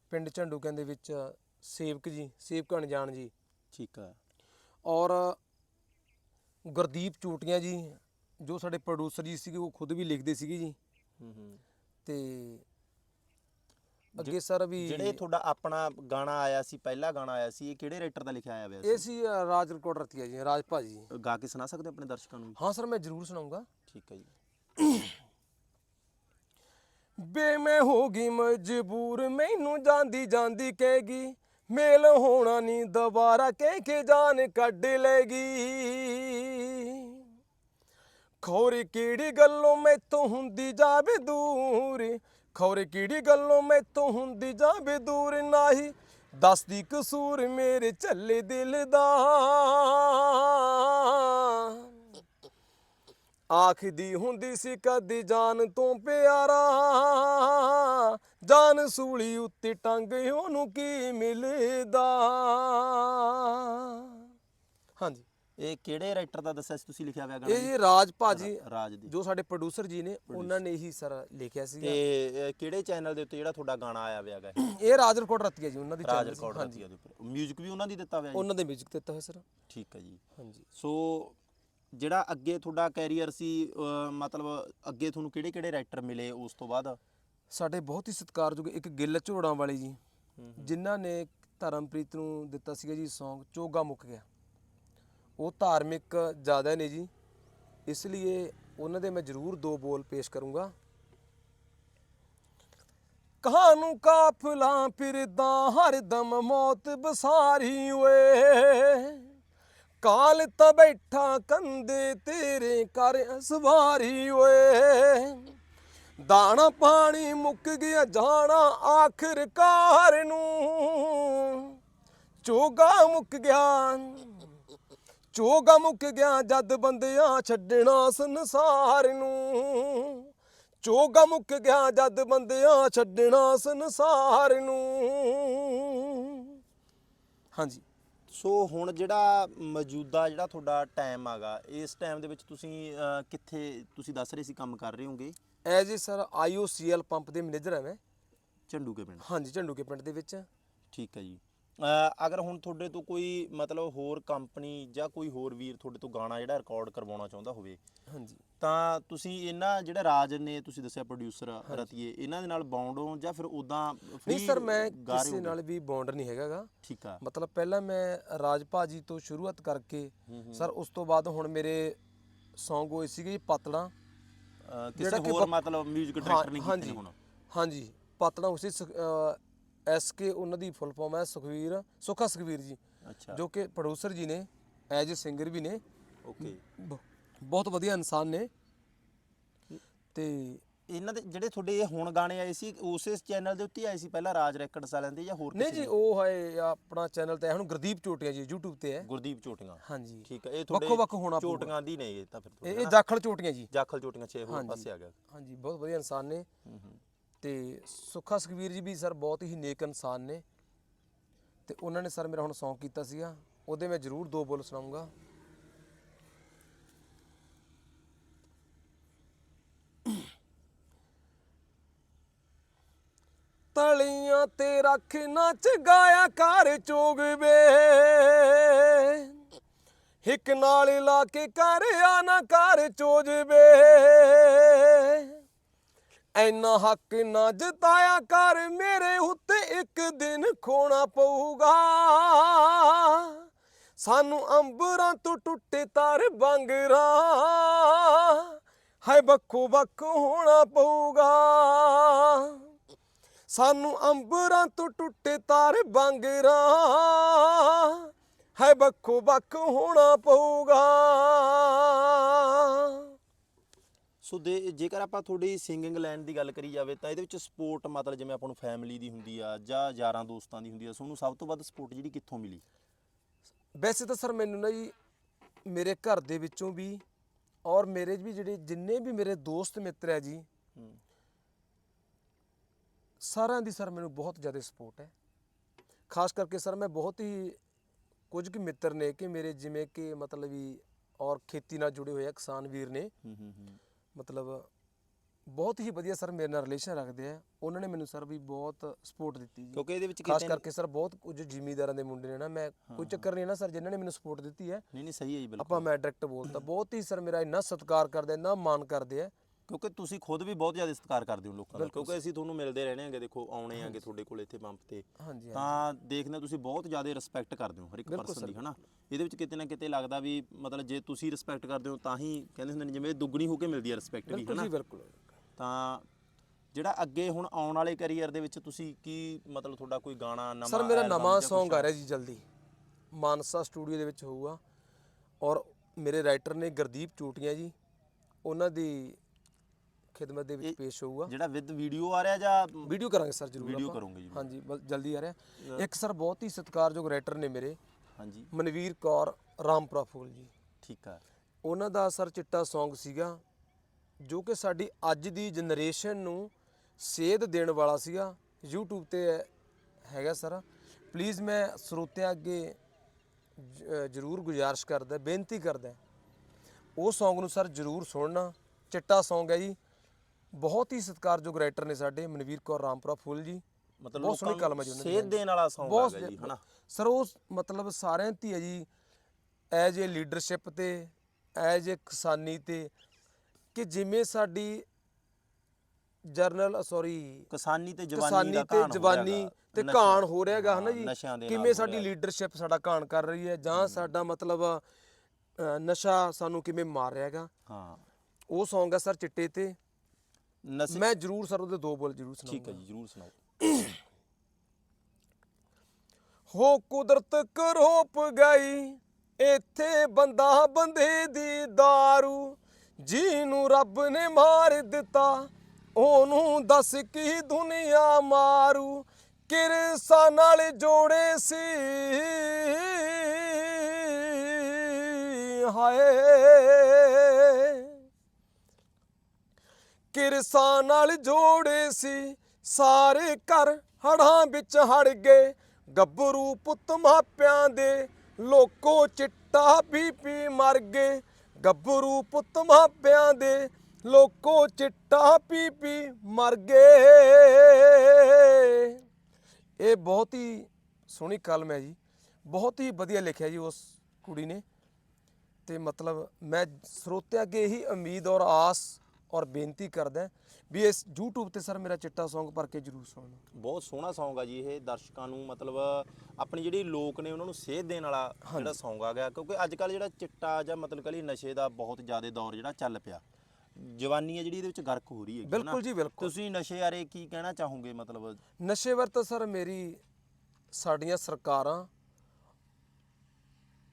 ਪਿੰਡ ਝੰਡੂਕਿਆਂ ਦੇ ਵਿੱਚ ਸੇਵਕ ਜੀ ਸੇਵਕ ਅਣਜਾਣ ਜੀ। ਠੀਕ ਆ। ਔਰ ਗੁਰਦੀਪ ਚੂਟੀਆਂ ਜੀ ਜੋ ਸਾਡੇ ਪ੍ਰੋਡਿਊਸਰ ਜੀ ਸੀਗੇ ਉਹ ਖੁਦ ਵੀ ਲਿਖਦੇ ਸੀਗੇ ਜੀ। ਹੂੰ ਹੂੰ ਤੇ ਅੱਗੇ ਸਰ ਵੀ ਜਿਹੜੇ ਤੁਹਾਡਾ ਆਪਣਾ ਗਾਣਾ ਆਇਆ ਸੀ ਪਹਿਲਾ ਗਾਣਾ ਆਇਆ ਸੀ ਇਹ ਕਿਹੜੇ ਰਾਈਟਰ ਦਾ ਲਿਖਿਆ ਆਇਆ ਹੋਇਆ ਇਹ ਸੀ ਅ, ਰਾਜ ਰਿਕਾਰਡ ਰਤੀਆ ਜੀ ਰਾਜ ਭਾਜੀ ਸੀ ਗਾ ਕੇ ਸੁਣਾ ਸਕਦੇ ਹੋ ਆਪਣੇ ਦਰਸ਼ਕਾਂ ਨੂੰ? ਹਾਂ ਸਰ ਮੈਂ ਜ਼ਰੂਰ ਸੁਣਾਉਂਗਾ। ਠੀਕ ਹੈ ਜੀ। ਬੇ ਮੈਂ ਹੋ ਗਈ ਮਜਬੂਰ ਮੈਨੂੰ ਜਾਂਦੀ ਜਾਂਦੀ ਕਹੇਗੀ ਮੇਲ ਹੋਣਾ ਨਹੀਂ ਦੁਬਾਰਾ ਕਹਿ ਕੇ ਜਾਨ ਕੱਢ ਲੈਗੀ ਖੌਰੇ ਕਿਹੜੀ ਗੱਲੋਂ ਮੈਥੋਂ ਹੁੰਦੀ ਜਾਵੇ ਦੂਰ, ਖੌਰੇ ਕਿਹੜੀ ਗੱਲੋਂ ਮੈਥੋਂ ਹੁੰਦੀ ਜਾਵੇ ਦੂਰ ਨਾਹੀ, ਦੱਸਦੀ ਕਸੂਰ ਮੇਰੇ ਝੱਲੇ ਦਿਲ ਦਾ। ਆਖਦੀ ਹੁੰਦੀ ਸੀ ਕਦੀ ਜਾਨ ਤੋਂ ਪਿਆਰਾ, ਜਾਨ ਸੂਲੀ ਉੱਤੇ ਟੰਗ ਉਹਨੂੰ ਕੀ ਮਿਲਦਾ। ਹਾਂਜੀ। ਇਹ ਕਿਹੜੇ ਰਾਈਟਰ ਦਾ ਦੱਸਿਆ ਸੀ ਤੁਸੀਂ ਲਿਖਿਆ ਹੋਇਆ ਇਹ ਗਾਣਾ ਜੀ ਰਾਜ ਭਾਜੀ ਰਾਜ ਦੀ। ਜੋ ਸਾਡੇ ਪ੍ਰੋਡਿਊਸਰ ਜੀ ਨੇ ਉਹਨਾਂ ਨੇ ਹੀ ਸਰ ਲਿਖਿਆ ਸੀਗਾ ਤੇ ਕਿਹੜੇ ਚੈਨਲ ਦੇ ਉੱਤੇ ਜਿਹੜਾ ਤੁਹਾਡਾ ਗਾਣਾ ਆਇਆ ਹੋਇਆ ਹੈਗਾ? ਇਹ? ਇਹ ਰਾਜ ਰਿਕਾਰਡ ਰਤੀਆ ਜੀ ਉਹਨਾਂ ਦੀ ਰਾਜ ਸੀ, ਰਿਕਾਰਡ ਰਤੀਆ ਦੇ ਉੱਪਰ। 뮤직 ਵੀ ਉਹਨਾਂ ਦੀ ਦਿੱਤਾ ਹੋਇਆ ਜੀ? ਉਹਨਾਂ ਦੇ ਮਿਊਜ਼ਿਕ ਦਿੱਤਾ ਹੋਇਆ ਸਰ। ਠੀਕ ਹੈ ਜੀ। ਹਾਂਜੀ। ਸੋ ਜਿਹੜਾ ਅੱਗੇ ਤੁਹਾਡਾ ਕੈਰੀਅਰ ਸੀ ਮਤਲਬ ਅੱਗੇ ਤੁਹਾਨੂੰ ਕਿਹੜੇ ਕਿਹੜੇ ਰਾਈਟਰ ਮਿਲੇ ਉਸ ਤੋਂ ਬਾਅਦ? ਸਾਡੇ ਬਹੁਤ ਹੀ ਸਤਿਕਾਰਯੋਗ ਇੱਕ ਗਿੱਲ ਝੋੜਾਂ ਵਾਲੇ ਜੀ ਜਿਨ੍ਹਾਂ ਨੇ ਧਰਮਪ੍ਰੀਤ ਨੂੰ ਦਿੱਤਾ ਸੀਗਾ ਜੀ Song ਚੋਗਾ ਮੁੱਕ ਗਿਆ। ਉਹ ਧਾਰਮਿਕ ਜ਼ਿਆਦਾ ਨੇ ਜੀ। ਇਸ ਲਈ ਉਹਨਾਂ ਦੇ ਮੈਂ ਜ਼ਰੂਰ ਦੋ ਬੋਲ ਪੇਸ਼ ਕਰੂੰਗਾ। ਕਹਾਨੂੰ ਕਾਫਲਾ ਫਿਰਦਾ ਹਰਦਮ ਮੌਤ ਬਸਾਰੀ ਓਏ। ਕਾਲ ਤਾਂ ਬੈਠਾ ਕੰਦੇ ਤੇਰੇ ਕਰ ਸਵਾਰੀ ਓਏ। ਦਾਣਾ ਪਾਣੀ ਮੁੱਕ ਗਿਆ, ਜਾਣਾ ਆਖਰਕਾਰ ਨੂੰ। ਚੋਗਾ ਮੁੱਕ ਗਿਆ ਚੋਗਾ ਮੁੱਕ ਗਿਆ ਜਦ ਬੰਦਿਆਂ ਛੱਡਣਾ ਸੰਸਾਰ ਨੂੰ। ਚੋਗਾ ਮੁੱਕ ਗਿਆ ਜਦ ਬੰਦਿਆਂ ਛੱਡਣਾ ਸੰਸਾਰ ਨੂੰ। ਹਾਂਜੀ। ਸੋ ਹੁਣ ਜਿਹੜਾ ਮੌਜੂਦਾ ਜਿਹੜਾ ਤੁਹਾਡਾ ਟਾਈਮ ਆਗਾ ਇਸ ਟਾਈਮ ਦੇ ਵਿੱਚ ਤੁਸੀਂ ਅਹ, ਕਿੱਥੇ ਤੁਸੀਂ ਦੱਸ ਰਹੇ ਸੀ ਕੰਮ ਕਰ ਰਹੇ ਹੋਗੇ? As a sir IOCL pump ਦੇ ਮੈਨੇਜਰ ਹਾਂ ਮੈਂ। ਝੰਡੂ ਕੇ ਪਿੰਡ। ਹਾਂਜੀ ਝੰਡੂਕੇ ਪਿੰਡ ਦੇ ਵਿੱਚ। ਠੀਕ ਹੈ ਜੀ। ਅਗਰ ਹੁਣ ਤੁਹਾਡੇ ਤੋਂ ਕੋਈ ਮਤਲਬ ਹੋਰ ਕੰਪਨੀ ਜਾਂ ਕੋਈ ਹੋਰ ਵੀਰ ਤੁਹਾਡੇ ਤੋਂ ਗਾਣਾ ਜਿਹੜਾ ਰਿਕਾਰਡ ਕਰਵਾਉਣਾ ਚਾਹੁੰਦਾ ਹੋਵੇ ਹਾਂਜੀ। ਤਾਂ ਤੁਸੀਂ ਇਹਨਾਂ ਜਿਹੜਾ ਰਾਜ ਨੇ ਤੁਸੀਂ ਦੱਸਿਆ ਪ੍ਰੋਡਿਊਸਰ ਰਤੀਏ ਇਹਨਾਂ ਦੇ ਨਾਲ ਬੌਂਡ ਹੋ ਜਾਂ ਫਿਰ ਉਦਾਂ ਨਹੀਂ ਸਰ ਮੈਂ ਕਿਸੇ ਨਾਲ ਵੀ ਬੌਂਡ ਨਹੀਂ ਹੈਗਾਗਾ ਠੀਕ ਆ। ਮਤਲਬ ਪਹਿਲਾਂ ਮੈਂ ਰਾਜ ਭਾਜੀ ਤੋਂ ਸ਼ੁਰੂਆਤ ਕਰਕੇ ਸਰ ਉਸ ਤੋਂ ਬਾਅਦ ਹੁਣ ਮੇਰੇ Song ਹੋਏ ਸੀਗੇ ਅਹ, ਕਿਸੇ ਹੋਰ ਮਤਲਬ 뮤직 ਡਾਇਰੈਕਟਰ ਨਹੀਂ ਕੀਤੇ ਹੁਣ? ਹਾਂਜੀ ਪਾਤੜਾ ਉਸੇ ਐਸਕੇ ਉਹਨਾਂ ਦੀ ਫੁੱਲ ਫਾਰਮ ਹੈ ਸੁਖਵੀਰ ਸੁਖਾ ਸੁਖਵੀਰ ਜੀ ਅੱਛਾ। ਜੋ ਕਿ ਪ੍ਰੋਡਿਊਸਰ ਜੀ ਨੇ ਐਜ ਸਿੰਗਰ ਵੀ ਨੇ। ਓਕੇ ਬਹੁਤ ਵਧੀਆ ਇਨਸਾਨ ਨੇ। ਤੇ ਇਹਨਾਂ ਦੇ ਜਿਹੜੇ ਤੁਹਾਡੇ ਇਹ ਹੁਣ ਗਾਣੇ ਆਏ ਸੀ ਉਸੇ ਚੈਨਲ ਦੇ ਉੱਤੇ ਆਏ ਸੀ ਪਹਿਲਾਂ ਰਾਜ ਰੈਕਡਸ ਵਾਲਿਆਂ ਦੇ ਜਾਂ ਹੋਰ ਨਹੀਂ ਜੀ? ਉਹ ਹੈ ਆਪਣਾ ਚੈਨਲ ਤੇ ਹੁਣ ਗੁਰਦੀਪ ਚੋਟੀਆਂ ਜੀ YouTube ਤੇ ਹੈ। ਗੁਰਦੀਪ ਚੋਟੀਆਂ। ਹਾਂਜੀ। ਠੀਕ ਹੈ ਇਹ ਵੱਖੋ ਤੁਹਾਡੇ ਵੱਖ ਹੋਣਾ ਪਊਗਾ। ਚੋਟੀਆਂ ਦੀ ਨੇ ਇਹ ਤਾਂ ਫਿਰ ਇਹ? ਜਾਖਲ ਚੋਟੀਆਂ ਜੀ। ਜਾਖਲ ਚੋਟੀਆਂ ਛੇ ਹੋਰ ਹਾਂਜੀ। ਪਾਸੇ ਆ ਗਿਆ। ਹਾਂਜੀ ਬਹੁਤ ਵਧੀਆ ਇਨਸਾਨ ਨੇ। ਹੂੰ ਹੂੰ। ਤੇ ਸੁੱਖਾ ਸੁਖਵੀਰ ਜੀ ਵੀ ਸਰ ਬਹੁਤ ਹੀ ਨੇਕ ਇਨਸਾਨ ਨੇ ਤੇ ਉਹਨਾਂ ਨੇ ਸਰ ਮੇਰਾ ਹੁਣ ਸੌਂਗ ਕੀਤਾ ਸੀਗਾ, ਉਹਦੇ ਮੈਂ ਜ਼ਰੂਰ ਦੋ ਬੋਲ ਸੁਣਾਉਂਗਾ। ਤਲੀਆਂ ਤੇ ਰੱਖ ਨੱਚ ਗਾਇਆ ਕਰ ਚੋਗ ਵੇ। ਹਿੱਕ ਨਾਲ ਲਾ ਕੇ ਕਰ ਆ ਨਾ ਕਰ ਚੋਜ ਵੇ। ਐਨਾ ਹੱਕ ਨਾ ਜਤਾਇਆ ਕਰ, ਮੇਰੇ ਉੱਤੇ ਇੱਕ ਦਿਨ ਖੋਣਾ ਪਊਗਾ। ਸਾਨੂੰ ਅੰਬਰਾਂ ਤੋਂ ਟੁੱਟੇ ਤਾਰ ਬੰਗਰਾ ਹੈ ਬੱਖੋ ਬੱਖ ਹੋਣਾ ਪਊਗਾ। ਸਾਨੂੰ ਅੰਬਰਾਂ ਤੋਂ ਟੁੱਟੇ ਤਾਰ ਬੰਗਰਾ ਹੈ ਬੱਖੋ ਬੱਖ ਹੋਣਾ ਪਊਗਾ। ਸੋ ਦੇ ਜੇਕਰ ਆਪਾਂ ਤੁਹਾਡੀ ਸਿੰਗਿੰਗ ਲਾਈਨ ਦੀ ਗੱਲ ਕਰੀ ਜਾਵੇ ਤਾਂ ਇਹਦੇ ਵਿੱਚ ਸਪੋਰਟ ਮਤਲਬ ਜਿਵੇਂ ਆਪਾਂ ਨੂੰ ਫੈਮਿਲੀ ਦੀ ਹੁੰਦੀ ਆ ਜਾਂ ਯਾਰਾਂ ਦੋਸਤਾਂ ਦੀ ਹੁੰਦੀ ਆ ਤੁਹਾਨੂੰ ਸਭ ਤੋਂ ਵੱਧ ਸਪੋਰਟ ਜਿਹੜੀ ਕਿੱਥੋਂ ਮਿਲੀ? ਵੈਸੇ ਤਾਂ ਸਰ ਮੈਨੂੰ ਨਾ ਜੀ ਮੇਰੇ ਘਰ ਦੇ ਵਿੱਚੋਂ ਵੀ ਔਰ ਮੇਰੇ ਵੀ ਜਿਹੜੇ ਜਿੰਨੇ ਵੀ ਮੇਰੇ ਦੋਸਤ ਮਿੱਤਰ ਹੈ ਜੀ ਸਾਰਿਆਂ ਦੀ ਸਰ ਮੈਨੂੰ ਬਹੁਤ ਜ਼ਿਆਦਾ ਸਪੋਰਟ ਹੈ। ਖਾਸ ਕਰਕੇ ਸਰ ਮੈਂ ਬਹੁਤ ਹੀ ਕੁਝ ਕੁ ਮਿੱਤਰ ਨੇ ਕਿ ਮੇਰੇ ਜਿਵੇਂ ਕਿ ਮਤਲਬ ਵੀ ਔਰ ਖੇਤੀ ਨਾਲ ਜੁੜੇ ਹੋਏ ਆ ਕਿਸਾਨ ਵੀਰ ਨੇ। ਹੂੰ ਹੂੰ ਹੂੰ। ਮਤਲਬ ਬਹੁਤ ਹੀ ਵਧੀਆ ਸਰ ਮੇਰੇ ਨਾਲ ਰਿਲੇਸ਼ਨ ਰੱਖਦੇ ਆ। ਉਹਨਾਂ ਨੇ ਮੈਨੂੰ ਸਰ ਵੀ ਬਹੁਤ ਸਪੋਰਟ ਦਿੱਤੀ ਜੀ। ਕਿਉਂਕਿ ਇਹਦੇ ਵਿੱਚ ਖਾਸ ਕਿਤੇ ਕਰਕੇ ਸਰ ਬਹੁਤ ਕੁਝ ਜ਼ਿਮੀਦਾਰਾਂ ਦੇ ਮੁੰਡੇ ਨੇ ਨਾ ਮੈਂ ਕੋਈ ਚੱਕਰ ਨਹੀਂ ਨਾ ਸਰ ਜਿਨ੍ਹਾਂ ਨੇ ਮੈਨੂੰ ਸਪੋਰਟ ਦਿੱਤੀ ਹੈ। ਨਹੀਂ ਨਹੀਂ ਸਹੀ ਹੈ ਜੀ ਬਿਲਕੁਲ। ਆਪਾਂ ਮੈਂ ਡਾਇਰੈਕਟ ਬੋਲਤਾ। ਬਹੁਤ ਹੀ ਸਰ ਮੇਰਾ ਇੰਨਾ ਸਤਿਕਾਰ ਕਰਦੇ ਆ, ਇੰਨਾ ਮਾਣ ਕਰਦੇ ਆ। ਕਿਉਂਕਿ ਤੁਸੀਂ ਖੁਦ ਵੀ ਬਹੁਤ ਜ਼ਿਆਦਾ ਸਤਿਕਾਰ ਕਰਦੇ ਹੋ ਲੋਕਾਂ ਦਾ ਕਿਉਂਕਿ ਅਸੀਂ ਤੁਹਾਨੂੰ ਮਿਲਦੇ ਰਹਿਣੇ ਆਂਗੇ ਦੇਖੋ ਆਉਣੇ ਆਂਗੇ ਤੁਹਾਡੇ ਕੋਲ ਇੱਥੇ ਪੰਪ ਤੇ। ਹਾਂਜੀ ਤਾਂ ਦੇਖਦੇ ਤੁਸੀਂ ਬਹੁਤ ਜ਼ਿਆਦਾ ਰਿਸਪੈਕਟ ਕਰਦੇ ਹੋ ਹਰ ਇੱਕ ਪਰਸਨ ਦੀ। ਹਨਾ? ਇਹਦੇ ਵਿੱਚ ਕਿਤੇ ਨਾ ਕਿਤੇ ਲੱਗਦਾ ਵੀ ਮਤਲਬ ਜੇ ਤੁਸੀਂ ਰਿਸਪੈਕਟ ਕਰਦੇ ਹੋ ਤਾਂ ਹੀ ਕਹਿੰਦੇ ਹੁੰਦੇ ਨੇ ਜਿਵੇਂ ਦੁੱਗਣੀ ਹੋ ਕੇ ਮਿਲਦੀ ਹੈ ਰਿਸਪੈਕਟ ਵੀ ਹਨਾ? ਬਿਲਕੁਲ। ਤਾਂ ਜਿਹੜਾ ਅੱਗੇ ਹੁਣ ਆਉਣ ਵਾਲੇ ਕੈਰੀਅਰ ਦੇ ਵਿੱਚ ਤੁਸੀਂ ਕੀ ਮਤਲਬ ਤੁਹਾਡਾ ਕੋਈ ਗਾਣਾ ਨਵਾਂ ਸਰ ਮੇਰਾ ਨਵਾਂ Song ਕੁਛ? ਆ ਰਿਹਾ ਜੀ ਜਲਦੀ। ਮਾਨਸਾ ਸਟੂਡੀਓ ਦੇ ਵਿੱਚ ਹੋਊਗਾ। ਔਰ ਮੇਰੇ ਰਾਈਟਰ ਨੇ ਗੁਰਦੀਪ ਚੋਟੀਆਂ ਜੀ ਉਹਨਾਂ ਦੀ ਖਿਦਮਤ ਦੇ ਵਿੱਚ ਪੇਸ਼ ਹੋਊਗਾ। ਜਿਹੜਾ ਵਿਦ ਵੀਡੀਓ ਆ ਰਿਹਾ ਜਾਂ ਵੀਡੀਓ ਕਰਾਂਗੇ ਸਰ ਜ਼ਰੂਰ ਆਪਾਂ। ਕਰੋਗੇ ਜੀ। ਹਾਂਜੀ ਜਲਦੀ ਆ ਰਿਹਾ। ਇੱਕ ਸਰ ਬਹੁਤ ਹੀ ਸਤਿਕਾਰਯੋਗ ਰਾਈਟਰ ਨੇ ਮੇਰੇ। ਹਾਂਜੀ। ਮਨਵੀਰ ਕੌਰ ਰਾਮਪੁਰਾ ਫੂਲ ਜੀ। ਠੀਕ ਆ। ਉਹਨਾਂ ਦਾ ਸਰ ਚਿੱਟਾ Song ਸੀਗਾ ਜੋ ਕਿ ਸਾਡੀ ਅੱਜ ਦੀ ਜਨਰੇਸ਼ਨ ਨੂੰ ਸੇਧ ਦੇਣ ਵਾਲਾ ਸੀਗਾ। YouTube ਤੇ ਹੈਗਾ ਸਰ। ਪਲੀਜ਼ ਮੈਂ ਸਰੋਤਿਆਂ ਅੱਗੇ ਜ਼ਰੂਰ ਗੁਜ਼ਾਰਿਸ਼ ਕਰਦਾ ਬੇਨਤੀ ਕਰਦਾ। ਉਹ Song ਨੂੰ ਸਰ ਜ਼ਰੂਰ ਸੁਣਨਾ। ਚਿੱਟਾ Song ਹੈ ਜੀ। ਬਹੁਤ ਹੀ ਸਤਿਕਾਰਯੋਗ ਰਾਈਟਰ ਨੇ ਸਾਡੇ ਮਨਵੀਰ ਕੌਰ ਰਾਮਪੁਰਾ ਫੁੱਲ ਜੀ ਮਤਲਬ ਬਹੁਤ ਸੋਹਣੀ ਕਲਮ ਹੈ ਜੀ ਉਹਨਾਂ ਦੀ, ਸੇਧ। ਦੇਣ ਵਾਲਾ ਬਹੁਤ ਗਿਆ ਜੀ ਹਨਾ ਸਰ ਉਹ ਮਤਲਬ ਸਾਰਿਆਂ ਦੀ ਹੈ ਜੀ ਐਜ ਏ ਲੀਡਰਸ਼ਿਪ ਤੇ ਐਜ ਏ ਕਿਸਾਨੀ ਤੇ ਕਿ ਜਿਵੇਂ ਸਾਡੀ ਜਰਨਲ ਸੌਰੀ ਕਿਸਾਨੀ ਤੇ ਜਵਾਨੀ ਦਾ ਤੇ ਹੋ ਜਵਾਨੀ। ਤੇ ਘਾਣ ਹੋ ਰਿਹਾਗਾ ਹਨਾ ਹਾਂ, ਜੀ ਕਿਵੇਂ ਹੋ ਸਾਡੀ। ਲੀਡਰਸ਼ਿਪ ਸਾਡਾ ਘਾਣ ਕਰ ਰਹੀ ਹੈ ਜਾਂ ਸਾਡਾ ਮਤਲਬ ਨਸ਼ਾ ਸਾਨੂੰ ਕਿਵੇਂ ਮਾਰ ਰਿਹਾਗਾ ਹਾਂ ਉਹ Song ਹੈ ਸਰ ਚਿੱਟੇ ਤੇ ਨਸ਼ੇ ਮੈਂ ਜ਼ਰੂਰ ਸਰ ਉਹਦੇ ਦੋ ਬੋਲ ਜ਼ਰੂਰ ਠੀਕ ਹੈ ਸੁਣਾਉਂਗਾ ਜੀ ਜਰੂਰ ਸੁਣਾਓ। ਹੋ ਕੁਦਰਤ ਕਰੋਪ ਗਈ ਇੱਥੇ ਬੰਦਾ ਬੰਦੇ ਦੀ दारू ਜਿਹਨੂੰ ਰੱਬ ਨੇ ਮਾਰ ਦਿੱਤਾ ਉਹਨੂੰ ਦੱਸ ਕੀ ਦੁਨੀਆ ਮਾਰੂ ਕਿਰਸਾ ਨਾਲ ਜੋੜੇ ਸੀ। ਹਾਏ ਕਿਰਸਾਂ ਨਾਲ ਜੋੜੇ ਸੀ। ਸਾਰੇ ਘਰ ਹੜਾਂ ਵਿੱਚ ਹੜ ਗਏ। ਗੱਭਰੂ ਪੁੱਤ ਮਾਪਿਆਂ ਦੇ ਲੋਕੋ ਚਿੱਟਾ ਪੀ ਪੀ ਮਰ ਗਏ। ਗੱਭਰੂ ਪੁੱਤ ਮਾਪਿਆਂ ਦੇ ਲੋਕੋ ਚਿੱਟਾ ਪੀ ਪੀ ਮਰ ਗਏ। ਇਹ ਬਹੁਤ ਹੀ ਸੋਹਣੀ ਕਲਮ ਹੈ ਜੀ। ਬਹੁਤ ਹੀ ਵਧੀਆ ਲਿਖਿਆ ਜੀ ਉਸ ਕੁੜੀ ਨੇ। ਤੇ ਮਤਲਬ ਮੈਂ ਸਰੋਤਿਆਂ ਅੱਗੇ ਇਹੀ ਉਮੀਦ ਔਰ ਆਸ ਔਰ ਬੇਨਤੀ ਕਰਦਾ ਵੀ ਇਸ YouTube ਤੇ ਸਰ ਮੇਰਾ ਚਿੱਟਾ Song ਭਰ ਕੇ ਜਰੂਰ ਸੁਣਨਾ ਬਹੁਤ ਸੋਹਣਾ Song ਆ ਜੀ ਇਹ ਦਰਸ਼ਕਾਂ ਨੂੰ ਮਤਲਬ ਆਪਣੀ ਜਿਹੜੀ ਲੋਕ ਨੇ ਉਹਨਾਂ ਨੂੰ ਸੇਧ ਦੇਣ ਵਾਲਾ ਜਿਹੜਾ Song ਆ ਗਿਆ ਕਿਉਂਕਿ ਅੱਜ ਕੱਲ ਜਿਹੜਾ ਚਿੱਟਾ ਜਾਂ ਮਤਲਬ ਕਹ ਲਈ ਨਸ਼ੇ ਦਾ ਬਹੁਤ ਜ਼ਿਆਦਾ ਦੌਰ ਜਿਹੜਾ ਚੱਲ ਪਿਆ। ਜਵਾਨੀ ਹੈ ਜਿਹੜੀ ਇਹਦੇ ਵਿੱਚ ਗਰਕ ਹੋ ਰਹੀ ਹੈ ਬਿਲਕੁਲ ਜੀ ਬਿਲਕੁਲ। ਤੁਸੀਂ ਨਸ਼ੇ ਬਾਰੇ ਕੀ ਕਹਿਣਾ ਚਾਹੋਗੇ ਮਤਲਬ? ਨਸ਼ੇ ਵਰਤ ਸਰ ਮੇਰੀ ਸਾਡੀਆਂ ਸਰਕਾਰਾਂ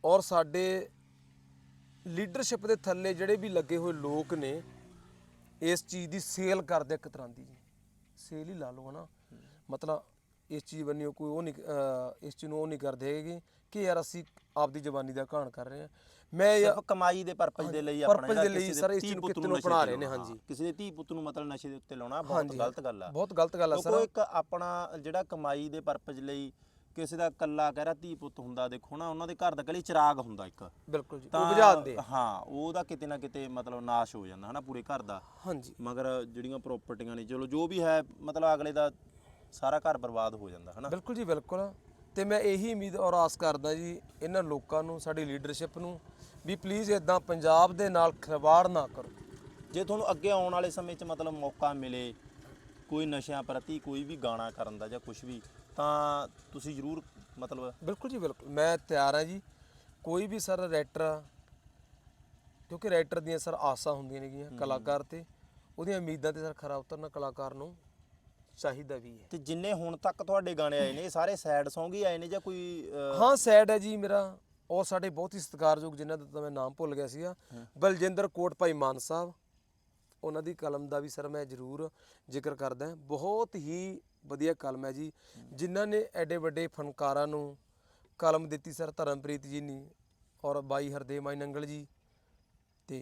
ਔਰ ਸਾਡੇ ਲੀਡਰਸ਼ਿਪ ਦੇ ਥੱਲੇ ਜਿਹੜੇ ਵੀ ਲੱਗੇ ਹੋਏ ਲੋਕ ਨੇ ਇਸ ਚੀਜ਼ ਦੀ ਸੇਲ ਕਰਦੇ ਇੱਕ ਤਰ੍ਹਾਂ ਦੀ ਜੀ। ਸੇਲ ਹੀ ਲਾ ਲਓ ਹਨਾ। ਮਤਲਬ ਇਸ ਚੀਜ਼ ਬੰਨੀ ਕੋਈ ਉਹ ਨਹੀਂ ਅਹ, ਇਸ ਚੀਜ਼ ਨੂੰ ਉਹ ਨਹੀਂ ਕਰਦੇ ਹੈਗੇ ਕਿ ਯਾਰ ਅਸੀਂ ਆਪਦੀ ਜਵਾਨੀ ਦਾ ਘਾਣ ਕਰ ਰਹੇ ਹਾਂ। ਮੈਂ ਯਾ- ਸਿਰਫ ਕਮਾਈ ਦੇ ਪਰਪਸ ਦੇ ਲਈ purpose ਆਪਣਾ ਦੇ ਜਿਹੜਾ ਲਈ ਕਿਸੇ ਸਰ ਦੇ ਇਸ ਧੀ ਚੀਜ਼ ਨੂੰ ਪੁੱਤ ਕਿਤੇ ਨੂੰ ਅਪਣਾ ਰਹੇ ਨੇ, ਹਾਂਜੀ। ਕਿਸੇ ਦੇ ਧੀ ਪੁੱਤ ਨੂੰ ਮਤਲਬ ਨਸ਼ੇ ਦੇ ਉੱਤੇ ਲਾਉਣਾ ਬਹੁਤ ਹਾਂਜੀ, ਗਲਤ ਗੱਲ ਆ। ਬਹੁਤ ਗਲਤ ਗੱਲ ਆ ਕਿਉਂਕਿ ਸਰ। ਉਹ ਇੱਕ ਆਪਣਾ ਜਿਹੜਾ ਕਮਾਈ ਦੇ ਪਰਪਸ ਲਈ ਕਿਸੇ ਦਾ ਕੱਲਾ ਕਹਿ ਰਿਹਾ ਧੀ ਪੁੱਤ ਹੁੰਦਾ ਦੇਖੋ ਨਾ ਉਹਨਾਂ ਦੇ ਘਰ ਦਾ ਕਲੀ ਚਿਰਾਗ ਹੁੰਦਾ ਇੱਕ। ਬਿਲਕੁਲ ਜੀ ਉਹ ਬੁਝਾ ਦਿੰਦੇ ਆ। ਹਾਂ ਉਹਦਾ ਕਿਤੇ ਨਾ ਕਿਤੇ ਮਤਲਬ ਨਾਸ਼ ਹੋ ਜਾਂਦਾ ਹਨਾ ਪੂਰੇ ਘਰ ਦਾ। ਹਾਂਜੀ। ਮਗਰ ਜਿਹੜੀਆਂ ਪ੍ਰਾਪਰਟੀਆਂ ਨੇ ਚਲੋ ਜੋ ਵੀ ਹੈ ਮਤਲਬ ਅਗਲੇ ਦਾ ਸਾਰਾ ਘਰ ਬਰਬਾਦ ਹੋ ਜਾਂਦਾ ਹਨਾ। ਬਿਲਕੁਲ ਜੀ ਬਿਲਕੁਲ। ਤੇ ਮੈਂ ਇਹੀ ਉਮੀਦ ਔਰ ਆਸ ਕਰਦਾ ਜੀ ਇਹਨਾਂ ਲੋਕਾਂ ਨੂੰ ਸਾਡੀ ਲੀਡਰਸ਼ਿਪ ਨੂੰ ਵੀ ਪਲੀਜ਼ ਇਦਾਂ ਪੰਜਾਬ ਦੇ ਨਾਲ ਖਿਲਵਾੜ ਨਾ ਕਰੋ। ਜੇ ਤੁਹਾਨੂੰ ਅੱਗੇ ਆਉਣ ਵਾਲੇ ਸਮੇਂ 'ਚ ਮਤਲਬ ਮੌਕਾ ਮਿਲੇ ਕੋਈ ਨਸ਼ਿਆਂ ਪ੍ਰਤੀ ਕੋਈ ਵੀ ਗਾਣਾ ਕਰਨ ਦਾ ਜਾਂ ਕੁਝ ਵੀ ਤਾਂ ਤੁਸੀਂ ਜ਼ਰੂਰ ਮਤਲਬ ਬਿਲਕੁਲ ਜੀ ਬਿਲਕੁਲ। ਮੈਂ ਤਿਆਰ ਹਾਂ ਜੀ। ਕੋਈ ਵੀ ਸਰ ਰਾਈਟਰ ਕਿਉਂਕਿ ਰਾਈਟਰ ਦੀਆਂ ਸਰ ਆਸਾਂ ਹੁੰਦੀਆਂ ਨੇਗੀਆਂ ਕਲਾਕਾਰ ਤੇ ਉਹਦੀਆਂ ਉਮੀਦਾਂ ਤੇ ਸਰ ਖਰਾ ਉਤਰਨਾ ਕਲਾਕਾਰ ਨੂੰ ਚਾਹੀਦਾ ਵੀ ਹੈ। ਤੇ ਜਿੰਨੇ ਹੁਣ ਤੱਕ ਤੁਹਾਡੇ ਗਾਣੇ ਆਏ ਨੇ ਇਹ ਸਾਰੇ ਸੈਡ Song ਹੀ ਆਏ ਨੇ ਜਾਂ ਕੋਈ ਅਹ, ਹਾਂ ਸੈਡ ਹੈ ਜੀ ਮੇਰਾ। ਉਹ ਸਾਡੇ ਬਹੁਤ ਹੀ ਸਤਿਕਾਰਯੋਗ ਜਿਨ੍ਹਾਂ ਦਾ ਤਾਂ ਮੈਂ ਨਾਮ ਭੁੱਲ ਗਿਆ ਸੀਗਾ। ਬਲਜਿੰਦਰ ਕੋਟ ਭਾਈ ਮਾਨ ਸਾਹਿਬ ਉਹਨਾਂ ਦੀ ਕਲਮ ਦਾ ਵੀ ਸਰ ਮੈਂ ਜ਼ਰੂਰ ਜ਼ਿਕਰ ਕਰਦਾ। ਬਹੁਤ ਹੀ ਵਧੀਆ ਕਲਮ ਹੈ ਜੀ। ਜਿਨ੍ਹਾਂ ਨੇ ਐਡੇ ਵੱਡੇ ਫਨਕਾਰਾਂ ਨੂੰ ਕਲਮ ਦਿੱਤੀ ਸਰ ਧਰਮਪ੍ਰੀਤ ਜੀ ਨੇ ਔਰ ਬਾਈ ਹਰਦੇਵ ਮਾਈ ਨੰਗਲ ਜੀ ਤੇ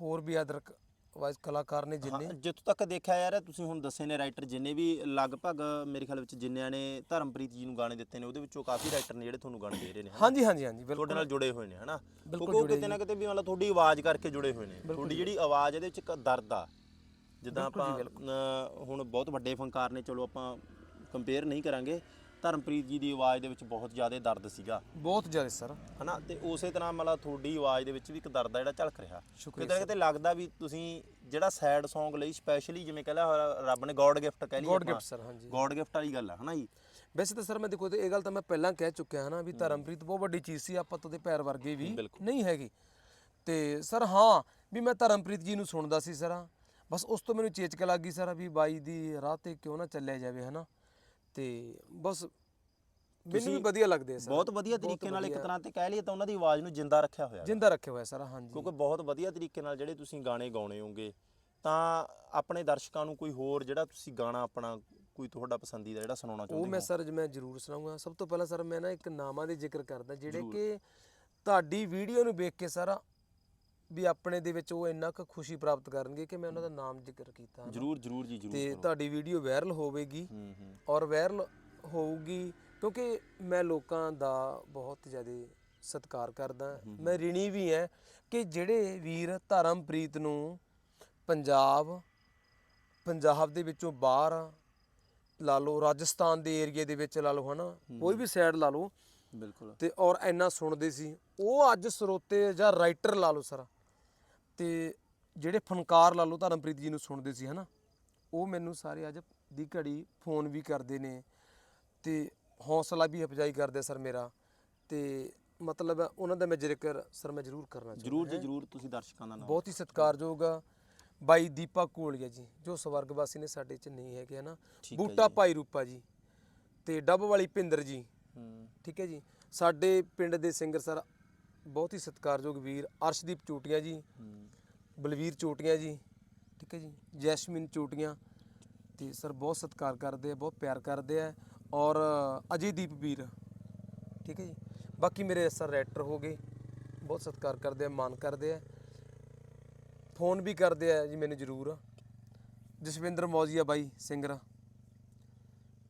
ਹੋਰ ਵੀ ਅਦਰਕ ਵਾਇਸ ਕਲਾਕਾਰ ਨੇ ਜਿੰਨੇ ਜਿੱਥੋਂ ਤੱਕ ਦੇਖਿਆ ਯਾਰ ਤੁਸੀਂ ਹੁਣ ਦੱਸੇ ਨੇ ਰਾਈਟਰ ਜਿੰਨੇ ਵੀ ਲਗਭਗ ਮੇਰੇ ਖਿਆਲ ਵਿੱਚ ਜਿੰਨਿਆਂ ਨੇ ਧਰਮਪ੍ਰੀਤ ਜੀ ਨੂੰ ਗਾਣੇ ਦਿੱਤੇ ਨੇ ਉਹਦੇ ਵਿੱਚੋਂ ਕਾਫੀ ਰਾਈਟਰ ਨੇ ਜਿਹੜੇ ਤੁਹਾਨੂੰ ਗਾਣੇ ਦੇ ਰਹੇ ਨੇ? ਹਾਂਜੀ ਹਾਂਜੀ ਹਾਂਜੀ ਤੁਹਾਡੇ ਬਿਲਕੁਲ ਨਾਲ ਜੁੜੇ ਹੋਏ ਨੇ ਹਨਾ? ਕਿਉਂਕਿ ਕਿਤੇ ਨਾ ਕਿਤੇ ਵੀ ਮਤਲਬ ਤੁਹਾਡੀ ਆਵਾਜ਼ ਕਰਕੇ ਜੁੜੇ ਹੋਏ ਨੇ। ਤੁਹਾਡੀ ਜਿਹੜੀ ਆਵਾਜ਼ ਇਹਦੇ ਵਿੱਚ ਇੱਕ ਦਰਦ ਆ। ਜਿੱਦਾਂ ਆਪਾਂ ਹੁਣ ਬਹੁਤ ਵੱਡੇ ਫਨਕਾਰ ਨੇ ਚਲੋ ਆਪਾਂ ਕੰਪੇਅਰ ਨਹੀਂ ਕਰਾਂਗੇ ਧਰਮਪ੍ਰੀਤ ਜੀ ਦੀ ਆਵਾਜ਼ ਦੇ ਵਿੱਚ ਬਹੁਤ ਜ਼ਿਆਦਾ ਦਰਦ ਸੀਗਾ। ਬਹੁਤ ਜ਼ਿਆਦਾ ਸਰ। ਹਨਾ ਤੇ ਉਸੇ ਤਰ੍ਹਾਂ ਮਤਲਬ ਤੁਹਾਡੀ ਆਵਾਜ਼ ਦੇ ਵਿੱਚ ਵੀ ਇੱਕ ਦਰਦ ਆ ਜਿਹੜਾ ਝਲਕ ਰਿਹਾ। ਸ਼ੁਕਰੀਆ ਕਿਤੇ ਨਾ ਕਿਤੇ ਲੱਗਦਾ ਵੀ ਤੁਸੀਂ ਜਿਹੜਾ ਸੈਡ Song ਲਈ ਸਪੈਸ਼ਲੀ ਜਿਵੇਂ ਕਹਿੰਦਾ ਰੱਬ ਨੇ ਗੋਡ ਗਿਫਟ ਕਹਿ ਲਈ ਗੋਡ ਗਿਫਟ ਸਰ ਹਾਂਜੀ। ਗੋਡ ਗਿਫਟ ਵਾਲੀ ਗੱਲ ਆ ਹਨਾ ਜੀ? ਵੈਸੇ ਤਾਂ ਸਰ ਮੈਂ ਦੇਖੋ ਤੇ ਇਹ ਗੱਲ ਤਾਂ ਮੈਂ ਪਹਿਲਾਂ ਕਹਿ ਚੁੱਕਿਆ ਹਾਂ ਨਾ ਵੀ ਧਰਮਪ੍ਰੀਤ ਬਹੁਤ ਵੱਡੀ ਚੀਜ਼ ਸੀ ਆਪਾਂ ਤੋਂ ਦੇ ਪੈਰ ਵਰਗੇ ਵੀ। ਨਹੀਂ ਹੈਗੀ। ਤੇ ਸਰ ਹਾਂ ਵੀ ਮੈਂ ਧਰਮਪ੍ਰੀਤ ਜੀ ਨੂੰ ਸੁਣਦਾ ਸੀ ਸਰ ਬਸ ਉਸ ਤੋਂ ਮੈਨੂੰ ਚੇਚਕ ਲੱਗ ਗਈ ਸਰ ਵੀ ਬਾਈ ਦੀ ਰਾਹ ਤੇ ਕਿਉਂ ਨਾ ਚੱਲਿਆ ਜਾਵੇ ਹਨਾ? ਤੇ ਬਸ ਮੈਨੂੰ ਵੀ ਵਧੀਆ ਲੱਗਦੇ ਆ ਸਰ। ਬਹੁਤ ਵਧੀਆ ਤਰੀਕੇ ਨਾਲ ਇੱਕ ਤਰ੍ਹਾਂ ਤੇ ਕਹਿ ਲਈਏ ਤਾਂ ਉਹਨਾਂ ਦੀ ਆਵਾਜ਼ ਨੂੰ ਜਿੰਦਾ ਰੱਖਿਆ ਹੋਇਆ ਜਿੰਦਾ ਰੱਖਿਆ ਹੋਇਆ ਸਰ ਹਾਂਜੀ। ਕਿਉਂਕਿ ਬਹੁਤ ਵਧੀਆ ਤਰੀਕੇ ਨਾਲ ਜਿਹੜੇ ਤੁਸੀਂ ਗਾਣੇ ਗਾਉਣੇ ਹੋਗੇ ਤਾਂ ਆਪਣੇ ਦਰਸ਼ਕਾਂ ਨੂੰ ਕੋਈ ਹੋਰ ਜਿਹੜਾ ਤੁਸੀਂ ਗਾਣਾ ਆਪਣਾ ਕੋਈ ਤੁਹਾਡਾ ਪਸੰਦੀਦਾ ਜਿਹੜਾ ਸੁਣਾਉਣਾ ਉਹ ਚਾਹੁੰਦੇ ਮੈਂ ਹੋ? ਸਰ ਮੈਂ ਜ਼ਰੂਰ ਸੁਣਾਉਂਗਾ ਸਭ ਤੋਂ ਪਹਿਲਾਂ ਸਰ ਮੈਂ ਨਾ ਇੱਕ ਨਾਮਾਂ ਦੇ ਜ਼ਿਕਰ ਕਰਦਾ ਜਿਹੜੇ ਕਿ ਤੁਹਾਡੀ ਵੀਡੀਓ ਨੂੰ ਵੇਖ ਕੇ ਸਰ ਵੀ ਆਪਣੇ ਦੇ ਵਿੱਚ ਉਹ ਇੰਨਾ ਕੁ ਖੁਸ਼ੀ ਪ੍ਰਾਪਤ ਕਰਨਗੇ ਕਿ ਮੈਂ ਉਹਨਾਂ ਦਾ ਨਾਮ ਜ਼ਿਕਰ ਕੀਤਾ ਹਨਾ। ਜਰੂਰ ਜਰੂਰ ਜੀ ਜਰੂਰ ਤੇ ਤੁਹਾਡੀ ਵੀਡੀਓ ਵਾਇਰਲ ਹੋਵੇਗੀ ਹੂੰ ਹੂੰ। ਔਰ ਵਾਇਰਲ ਹੋਊਗੀ ਕਿਉਂਕਿ ਮੈਂ ਲੋਕਾਂ ਦਾ ਬਹੁਤ ਜ਼ਿਆਦਾ ਸਤਿਕਾਰ ਕਰਦਾ ਮੈਂ ਰਿਣੀ ਵੀ ਹੈ ਕਿ ਜਿਹੜੇ ਵੀਰ ਧਰਮਪ੍ਰੀਤ ਨੂੰ ਪੰਜਾਬ ਪੰਜਾਬ ਦੇ ਵਿੱਚੋਂ ਬਾਹਰ ਲਾ ਲਓ ਰਾਜਸਥਾਨ ਦੇ ਏਰੀਏ ਦੇ ਵਿੱਚ ਲਾ ਲਓ ਹਨਾ? ਕੋਈ ਵੀ ਸਾਈਡ ਲਾ ਲਓ ਬਿਲਕੁਲ। ਤੇ ਔਰ ਇੰਨਾ ਸੁਣਦੇ ਸੀ ਉਹ ਅੱਜ ਸਰੋਤੇ ਜਾਂ ਰਾਈਟਰ ਲਾ ਲਓ ਸਰ। ਤੇ ਜਿਹੜੇ ਫਨਕਾਰ ਲਾ ਲਓ ਧਰਮਪ੍ਰੀਤ ਜੀ ਨੂੰ ਸੁਣਦੇ ਸੀ ਹਨਾ? ਉਹ ਮੈਨੂੰ ਸਾਰੇ ਅੱਜ ਦੀ ਘੜੀ ਫੋਨ ਵੀ ਕਰਦੇ ਨੇ ਤੇ ਹੌਸਲਾ ਵੀ ਅਫਜਾਈ ਕਰਦੇ ਸਰ ਮੇਰਾ ਤੇ ਮਤਲਬ ਉਹਨਾਂ ਦਾ ਮੈਂ ਜ਼ਿਕਰ ਸਰ ਮੈਂ ਜ਼ਰੂਰ ਕਰਨਾ ਚਾਹੁੰਦਾ ਜਰੂਰ ਜੀ ਜਰੂਰ ਤੁਸੀਂ ਦਰਸ਼ਕਾਂ ਦਾ ਨਾਮ ਬਹੁਤ ਹੀ ਸਤਿਕਾਰਯੋਗ ਆ। ਬਾਈ ਦੀਪਾ ਕੋਲੀਆ ਜੀ ਜੋ ਸਵਰਗਵਾਸੀ ਨੇ ਸਾਡੇ ਚ ਨਹੀਂ ਹੈਗੇ ਹਨਾ? ਬੂਟਾ ਭਾਈ ਰੂਪਾ ਜੀ ਤੇ ਡੱਬ ਵਾਲੀ ਭਿੰਦਰ ਜੀ ਠੀਕ ਹੈ ਜੀ? ਸਾਡੇ ਪਿੰਡ ਦੇ ਸਿੰਗਰ ਸਰ ਬਹੁਤ ਹੀ ਸਤਿਕਾਰਯੋਗ ਵੀਰ ਅਰਸ਼ਦੀਪ ਚੋਟੀਆਂ ਜੀ ਬਲਵੀਰ ਚੋਟੀਆਂ ਜੀ ਠੀਕ ਹੈ ਜੀ ਜੈਸਮਿਨ ਚੋਟੀਆਂ। ਤੇ ਸਰ ਬਹੁਤ ਸਤਿਕਾਰ ਕਰਦੇ ਆ ਬਹੁਤ ਪਿਆਰ ਕਰਦੇ ਆ ਔਰ ਅਜੀਦੀਪ ਵੀਰ ਠੀਕ ਹੈ ਜੀ। ਬਾਕੀ ਮੇਰੇ ਸਰ ਰਾਈਟਰ ਹੋ ਗਏ ਬਹੁਤ ਸਤਿਕਾਰ ਕਰਦੇ ਆ ਮਾਨ ਕਰਦੇ ਆ। ਫੋਨ ਵੀ ਕਰਦੇ ਆ ਜੀ ਮੈਨੂੰ ਜ਼ਰੂਰ। ਜਸਵਿੰਦਰ ਮੌਜੀਆ ਬਾਈ ਸਿੰਗਰ।